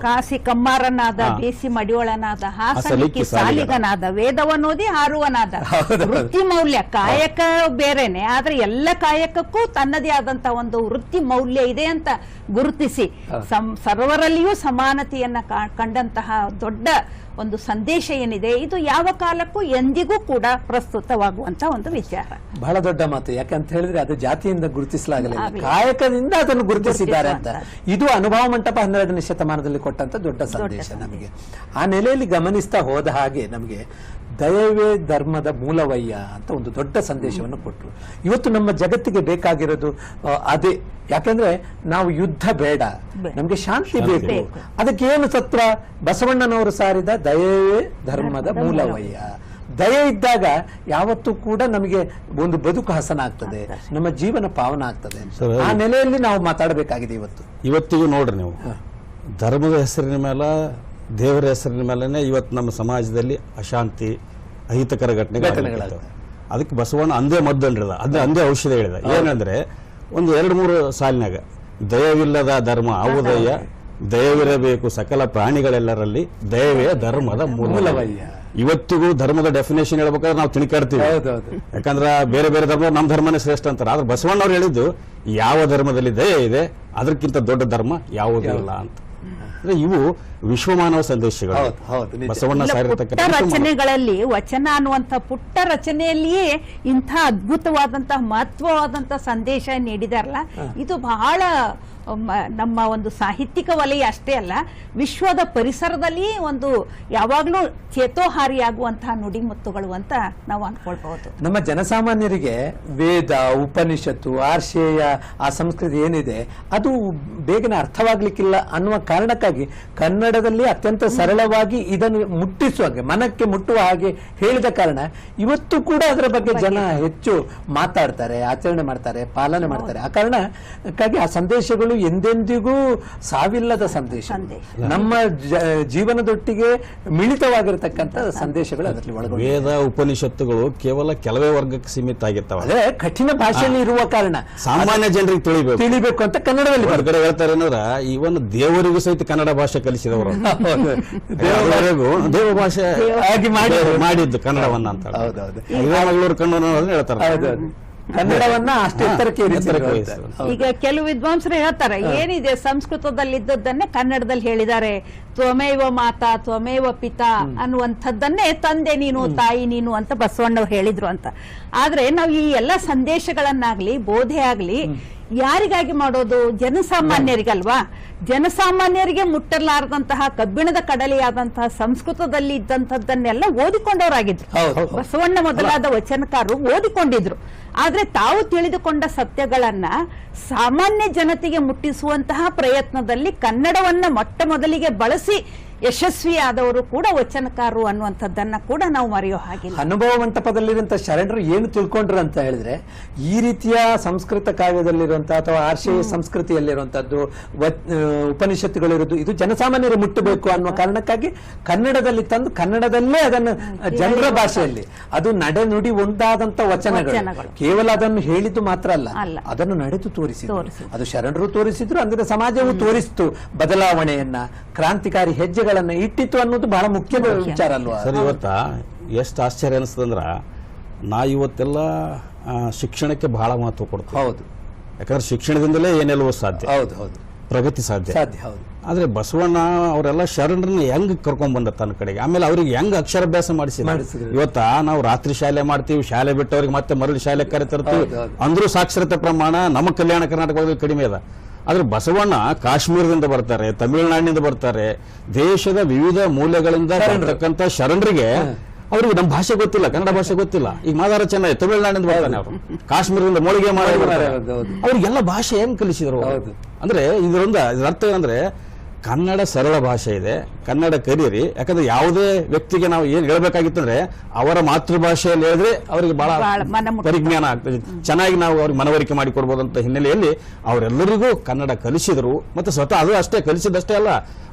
Speaker 2: ಕಾಸಿ ಕಮ್ಮಾರನಾದ. ಬೇಸಿ ಮಡಿಯೋಳನಾದ ಹಾಸಲಿಕ್ಕಿ ಸಾಲಿಗನಾದ. ವೇದವನೋದಿ ಹಾರುವನಾದ. ವೃತ್ತಿ ಮೌಲ್ಯ ಕಾಯಕ ಬೇರೆನೆ ಆದ್ರೆ ಎಲ್ಲ ಕಾಯಕಕ್ಕೂ ತನ್ನದೇ ಆದಂತ ಒಂದು ವೃತ್ತಿ ಮೌಲ್ಯ ಇದೆ ಅಂತ ಗುರುತಿಸಿ. ಸರ್ವರಲ್ಲಿಯೂ ಸಮಾನತೆಯನ್ನ ಕಂಡಂತಹ ದೊಡ್ಡ ಒಂದು ಸಂದೇಶ ಏನಿದೆ ಇದು ಯಾವ ಕಾಲಕ್ಕೂ ಎಂದಿಗೂ ಕೂಡ ಪ್ರಸ್ತುತವಾಗುವಂತ ಒಂದು ವಿಚಾರ.
Speaker 1: ಬಹಳ ದೊಡ್ಡ ಮಾತು. ಯಾಕಂತ ಹೇಳಿದ್ರೆ ಅದು ಜಾತಿಯಿಂದ ಗುರುತಿಸಲಾಗಲಿಲ್ಲ. ಕಾಯಕದಿಂದ ಅದನ್ನು ಗುರುತಿಸಿದ್ದಾರೆ ಅಂತ. ಇದು ಅನುಭವ ಮಂಟಪ ಹನ್ನೆರಡನೇ ಶತಮಾನದಲ್ಲಿ ಕೊಟ್ಟಂತ ದೊಡ್ಡ ಸಂದೇಶ. ನಮಗೆ. ಆ ನೆಲೆಯಲ್ಲಿ ಗಮನಿಸ್ತಾ ಹೋದ ಹಾಗೆ ನಮಗೆ ದಯವೇ ಧರ್ಮದ ಮೂಲವಯ್ಯ ಅಂತ ಒಂದು ದೊಡ್ಡ ಸಂದೇಶವನ್ನು ಕೊಟ್ಟರು ಇವತ್ತು ನಮ್ಮ ಜಗತ್ತಿಗೆ ಬೇಕಾಗಿರೋದು ಅದೇ. ಯಾಕಂದ್ರೆ ನಾವು ಯುದ್ಧ ಬೇಡ. ನಮಗೆ ಶಾಂತಿ ಬೇಕು. ಅದಕ್ಕೆ ಏನು ತತ್ವ ಬಸವಣ್ಣನವರು ಸಾರಿದ ದಯವೇ ಧರ್ಮದ
Speaker 2: ಧರ್ಮದ
Speaker 1: ಮೂಲವಯ್ಯ. ದಯೆ ಇದ್ದಾಗ ಯಾವತ್ತೂ ಕೂಡ ನಮಗೆ ಒಂದು ಬದುಕು ಹಸನ ಆಗ್ತದೆ. ನಮ್ಮ ಜೀವನ ಪಾವನ ಆಗ್ತದೆ. ಆ ನೆಲೆಯಲ್ಲಿ ನಾವು ಮಾತಾಡಬೇಕಾಗಿದೆ ಇವತ್ತು.
Speaker 3: ಇವತ್ತಿಗೂ ನೋಡ್ರಿ ನೀವು. ಧರ್ಮದ ಹೆಸರಿನ ಮೇಲೆ ದೇವರ ಹೆಸರಿನ ಮೇಲೆ ಇವತ್ತು ನಮ್ಮ ಸಮಾಜದಲ್ಲಿ ಅಶಾಂತಿ ಅಹಿತಕರ ಘಟನೆಗಳು ಅದಕ್ಕೆ ಬಸವಣ್ಣ ಅಂದೇ ಮದ್ದು ಅಂದ್ರದ ಅದೇ ಅಂದೇ ಔಷಧ ಹೇಳಿದ. ಏನಂದ್ರೆ ಒಂದು ಎರಡು ಮೂರು ಸಾಲಿನಾಗ ದಯವಿಲ್ಲದ ಧರ್ಮ ಔದಯ್ಯ ದಯವಿರಬೇಕು ಸಕಲ ಪ್ರಾಣಿಗಳೆಲ್ಲರಲ್ಲಿ ದಯವೇ ಧರ್ಮದ ಮೂಲವಯ್ಯ. ಇವತ್ತಿಗೂ ಧರ್ಮದ ಡೆಫಿನೇಷನ್ ಹೇಳ್ಬೇಕಾದ್ರೆ ನಾವು ತಿಳ್ಕಾಡ್ತೀವಿ ಯಾಕಂದ್ರೆ ಬೇರೆ ಬೇರೆ ಧರ್ಮ ನಮ್ಮ ಧರ್ಮನೇ ಶ್ರೇಷ್ಠ ಅಂತಾರೆ. ಆದ್ರೆ ಬಸವಣ್ಣವ್ರು ಹೇಳಿದ್ದು ಯಾವ ಧರ್ಮದಲ್ಲಿ ದಯೆ ಇದೆ ಅದಕ್ಕಿಂತ ದೊಡ್ಡ ಧರ್ಮ ಯಾವುದೂ ಇಲ್ಲ. ಅಂತ. ಅಂದ್ರೆ ಇವು ವಿಶ್ವಮಾನವ ಸಂದೇಶಗಳು.
Speaker 1: ಹೌದು, ಹೌದು, ನಿಜ.
Speaker 3: ಬಸವಣ್ಣ ಸಾರಿರತಕ್ಕಂಥ
Speaker 2: ಪುಟ್ಟ ರಚನೆಗಳಲ್ಲಿ ವಚನ ಅನ್ನುವಂತ ಪುಟ್ಟ ರಚನೆಯಲ್ಲಿಯೇ ಇಂಥ ಅದ್ಭುತವಾದಂತಹ ಮಹತ್ವವಾದಂತಹ ಸಂದೇಶ ನೀಡಿದಾರಲ್ಲ. ಇದು ಬಹಳ ನಮ್ಮ ಒಂದು ಸಾಹಿತ್ಯಿಕ ವಲಯ ಅಷ್ಟೇ ಅಲ್ಲ ವಿಶ್ವದ ಪರಿಸರದಲ್ಲಿ ಒಂದು ಯಾವಾಗಲೂ ಚೇತೋಹಾರಿಯಾಗುವಂತಹ ನುಡಿಮುತ್ತುಗಳು ಅಂತ ನಾವು ಅನ್ಕೊಳ್ಬಹುದು
Speaker 1: ನಮ್ಮ ಜನಸಾಮಾನ್ಯರಿಗೆ ವೇದ ಉಪನಿಷತ್ತು ಆರ್ಷೇಯ ಆ ಸಂಸ್ಕೃತಿ ಏನಿದೆ ಅದು ಬೇಗನೆ ಅರ್ಥವಾಗ್ಲಿಕ್ಕಿಲ್ಲ ಅನ್ನುವ ಕಾರಣಕ್ಕಾಗಿ ಕನ್ನಡದಲ್ಲಿ ಅತ್ಯಂತ ಸರಳವಾಗಿ ಇದನ್ನು ಮುಟ್ಟಿಸುವಾಗೆ ಮನಕ್ಕೆ ಮುಟ್ಟುವ ಹಾಗೆ ಹೇಳಿದ ಕಾರಣ ಇವತ್ತು ಕೂಡ ಅದರ ಬಗ್ಗೆ ಜನ ಹೆಚ್ಚು ಮಾತಾಡ್ತಾರೆ ಆಚರಣೆ ಮಾಡ್ತಾರೆ ಪಾಲನೆ ಮಾಡ್ತಾರೆ. ಆ ಕಾರಣಕ್ಕಾಗಿ ಆ ಸಂದೇಶಗಳು ಎಂದೆಂದಿಗೂ ಸಾವಿಲ್ಲದ ಸಂದೇಶ. ನಮ್ಮ ಜೀವನದೊಟ್ಟಿಗೆ ಮಿಳಿತವಾಗಿರತಕ್ಕಂತ ಸಂದೇಶಗಳು ಅದರಲ್ಲಿ ಒಳಗೊಂಡು
Speaker 3: ವೇದ ಉಪನಿಷತ್ತುಗಳು ಕೇವಲ ಕೆಲವೇ ವರ್ಗಕ್ಕೆ ಸೀಮಿತ ಆಗಿರ್ತಾವ
Speaker 1: ಅದೇ ಕಠಿಣ ಭಾಷೆಯಲ್ಲಿ ಇರುವ ಕಾರಣ.
Speaker 3: ಸಾಮಾನ್ಯ ಜನರಿಗೆ ತಿಳಿಬೇಕು.
Speaker 1: ತಿಳಿಬೇಕು ಅಂತ ಕನ್ನಡದಲ್ಲಿ
Speaker 3: ಹೊರಗಡೆ ಹೇಳ್ತಾರೆ ಏನಂದ್ರ ಇವನ್ ದೇವರಿಗೂ ಸಹಿತ ಕನ್ನಡ ಭಾಷೆ ಕಲಿಸಿದವರು. <laughs> ದೇವರಿಗೂ ದೇವ ಭಾಷೆ
Speaker 1: ಆಗಿ ಮಾಡಿ
Speaker 3: ಮಾಡಿದ್ದು ಕನ್ನಡವನ್ನ ಅಂತ.
Speaker 1: ಹೌದೌದು.
Speaker 3: ಕನ್ನಡ ಹೇಳ್ತಾರೆ.
Speaker 1: ಕನ್ನಡವನ್ನ ಅಷ್ಟು ಎತ್ತರಕ್ಕೆ.
Speaker 2: ಈಗ ಕೆಲವು ವಿದ್ವಾಂಸರು ಹೇಳ್ತಾರೆ ಏನಿದೆ ಸಂಸ್ಕೃತದಲ್ಲಿ ಇದ್ದದ್ದನ್ನೇ ಕನ್ನಡದಲ್ಲಿ ಹೇಳಿದ್ದಾರೆ. ತ್ವಮೇವ ಮಾತಾ ತ್ವಮೇವ ಪಿತಾ ಅನ್ನುವಂಥದ್ದನ್ನೇ ತಂದೆ ನೀನು ತಾಯಿ ನೀನು ಅಂತ ಬಸವಣ್ಣವ್ರು ಹೇಳಿದ್ರು ಅಂತ. ಆದ್ರೆ ನಾವು ಈ ಎಲ್ಲ ಸಂದೇಶಗಳನ್ನಾಗ್ಲಿ ಬೋಧೆ ಆಗ್ಲಿ ಯಾರಿಗಾಗಿ ಮಾಡೋದು? ಜನಸಾಮಾನ್ಯರಿಗಲ್ವಾ? ಜನಸಾಮಾನ್ಯರಿಗೆ ಮುಟ್ಟಲಾರದಂತಹ ಕಬ್ಬಿಣದ ಕಡಲೆಯಾದಂತಹ ಸಂಸ್ಕೃತದಲ್ಲಿ ಇದ್ದಂಥದ್ದನ್ನೆಲ್ಲ ಓದಿಕೊಂಡವರಾಗಿದ್ರು. ಬಸವಣ್ಣ ಮೊದಲಾದ ವಚನಕಾರರು ಓದಿಕೊಂಡಿದ್ರು. ಆದ್ರೆ ತಾವು ತಿಳಿದುಕೊಂಡ ಸತ್ಯಗಳನ್ನ ಸಾಮಾನ್ಯ ಜನತೆಗೆ ಮುಟ್ಟಿಸುವಂತಹ ಪ್ರಯತ್ನದಲ್ಲಿ ಕನ್ನಡವನ್ನ ಮೊಟ್ಟ ಮೊದಲಿಗೆ ಬಳಸಿ ಯಶಸ್ವಿಯಾದವರು ಕೂಡ ವಚನಕಾರರು ಅನ್ನುವಂಥದ್ದನ್ನ ಕೂಡ ನಾವು ಮರೆಯೋ ಹಾಗೆ
Speaker 1: ಅನುಭವ ಮಂಟಪದಲ್ಲಿರುವಂತಹ ಶರಣರು ಏನು ತಿಳ್ಕೊಂಡ್ರು ಅಂತ ಹೇಳಿದ್ರೆ ಈ ರೀತಿಯ ಸಂಸ್ಕೃತ ಕಾವ್ಯದಲ್ಲಿರುವಂತಹ ಅಥವಾ ಆರ್ಷೇಯ ಸಂಸ್ಕೃತಿಯಲ್ಲಿರುವಂತದ್ದು ಉಪನಿಷತ್ತುಗಳಿರೋದು ಇದು ಜನಸಾಮಾನ್ಯರು ಮುಟ್ಟಬೇಕು ಅನ್ನುವ ಕಾರಣಕ್ಕಾಗಿ ಕನ್ನಡದಲ್ಲಿ ತಂದು ಕನ್ನಡದಲ್ಲೇ ಅದನ್ನು ಜನರ ಭಾಷೆಯಲ್ಲಿ ಅದು ನಡೆ ನುಡಿ ಒಂದಾದಂತ ವಚನಗಳು. ಕೇವಲ ಅದನ್ನು ಹೇಳಿದ್ದು ಮಾತ್ರ ಅಲ್ಲ. ಅದನ್ನು ನಡೆದು ತೋರಿಸಿದ್ರು. ಅದು ಶರಣರು ತೋರಿಸಿದ್ರು ಅಂದ್ರೆ ಸಮಾಜವು ತೋರಿಸಿತು ಬದಲಾವಣೆಯನ್ನ ಕ್ರಾಂತಿಕಾರಿ ಹೆಜ್ಜೆಗಳನ್ನ ಇಟ್ಟಿತ್ತು ಅನ್ನೋದು ಬಹಳ ಮುಖ್ಯ ವಿಚಾರ ಅಲ್ವಾ?
Speaker 3: ಸರ್ ಇವತ್ತ? ಎಷ್ಟು ಆಶ್ಚರ್ಯ ಅನಿಸ್ತದಂದ್ರ ನಾ ಇವತ್ತೆಲ್ಲ ಶಿಕ್ಷಣಕ್ಕೆ ಬಹಳ ಮಹತ್ವ ಕೊಡ್ತೀವಿ
Speaker 1: ಹೌದು.
Speaker 3: ಯಾಕಂದ್ರೆ ಶಿಕ್ಷಣದಿಂದಲೇ ಏನೆಲ್ಲವೋ ಸಾಧ್ಯ.
Speaker 1: ಹೌದು ಹೌದು.
Speaker 3: ಪ್ರಗತಿ ಸಾಧ್ಯ.
Speaker 1: ಸಾಧ್ಯ ಹೌದು.
Speaker 3: ಆದ್ರೆ ಬಸವಣ್ಣ ಅವರೆಲ್ಲ ಶರಣರನ್ನ ಹೆಂಗ್ ಕರ್ಕೊಂಡ್ ಬಂದ ತನ್ನ ಕಡೆಗೆ? ಆಮೇಲೆ ಅವ್ರಿಗೆ ಹೆಂಗ್ ಅಕ್ಷರಾಭ್ಯಾಸ ಮಾಡಿಸಿ
Speaker 1: ಮಾಡಿಸಿದ್ರು.
Speaker 3: ಇವತ್ತ ನಾವು ರಾತ್ರಿ ಶಾಲೆ ಮಾಡ್ತೀವಿ ಶಾಲೆ ಬಿಟ್ಟವ್ರಿಗೆ ಮತ್ತೆ ಮರಳಿ ಶಾಲೆ ಕರೆತರ್ತೀವಿ. ಅಂದ್ರೂ ಸಾಕ್ಷರತೆ ಪ್ರಮಾಣ ನಮ್ಮ ಕಲ್ಯಾಣ ಕರ್ನಾಟಕದಲ್ಲಿ ಕಡಿಮೆ ಅದ. ಆದ್ರೆ ಬಸವಣ್ಣ ಕಾಶ್ಮೀರದಿಂದ ಬರ್ತಾರೆ ತಮಿಳುನಾಡಿನಿಂದ ಬರ್ತಾರೆ ದೇಶದ ವಿವಿಧ ಮೂಲೆಗಳಿಂದ ಬರ್ತಕ್ಕಂಥ ಶರಣರಿಗೆ ಅವ್ರಿಗೆ ನಮ್ಮ ಭಾಷೆ ಗೊತ್ತಿಲ್ಲ ಕನ್ನಡ ಭಾಷೆ ಗೊತ್ತಿಲ್ಲ. ಈಗ ಮಾದಾರ ಚೆನ್ನಾಗಿ ತಮಿಳುನಾಡಿನಿಂದ ಬರ್ತಾನೆ ಅವರು. ಕಾಶ್ಮೀರದಿಂದ ಮೋಳಿಗೆ ಮಾಡಿ. ಅವ್ರಿಗೆಲ್ಲ ಭಾಷೆ ಏನ್ ಕಲಿಸಿದ್ರು? ಅಂದ್ರೆ ಇದರಿಂದ ಇದ್ರ ಅರ್ಥ ಏನಂದ್ರೆ ಕನ್ನಡ ಸರಳ ಭಾಷೆ ಇದೆ. ಕನ್ನಡ ಕರೀರಿ. ಯಾಕಂದ್ರೆ ಯಾವುದೇ ವ್ಯಕ್ತಿಗೆ ನಾವು ಏನ್ ಹೇಳ್ಬೇಕಾಗಿತ್ತಂದ್ರೆ ಅವರ ಮಾತೃಭಾಷೆಯಲ್ಲಿ ಹೇಳಿದ್ರೆ ಅವರಿಗೆ ಬಹಳ ಪರಿಜ್ಞಾನ ಆಗ್ತದೆ. ಚೆನ್ನಾಗಿ ನಾವು ಅವ್ರಿಗೆ ಮನವರಿಕೆ ಮಾಡಿ ಕೊಡ್ಬೋದಂತ ಹಿನ್ನೆಲೆಯಲ್ಲಿ ಅವರೆಲ್ಲರಿಗೂ ಕನ್ನಡ ಕಲಿಸಿದರು. ಮತ್ತೆ ಸ್ವತಃ ಅದು ಅಷ್ಟೇ ಕಲಿಸಿದಷ್ಟೇ ಅಲ್ಲ.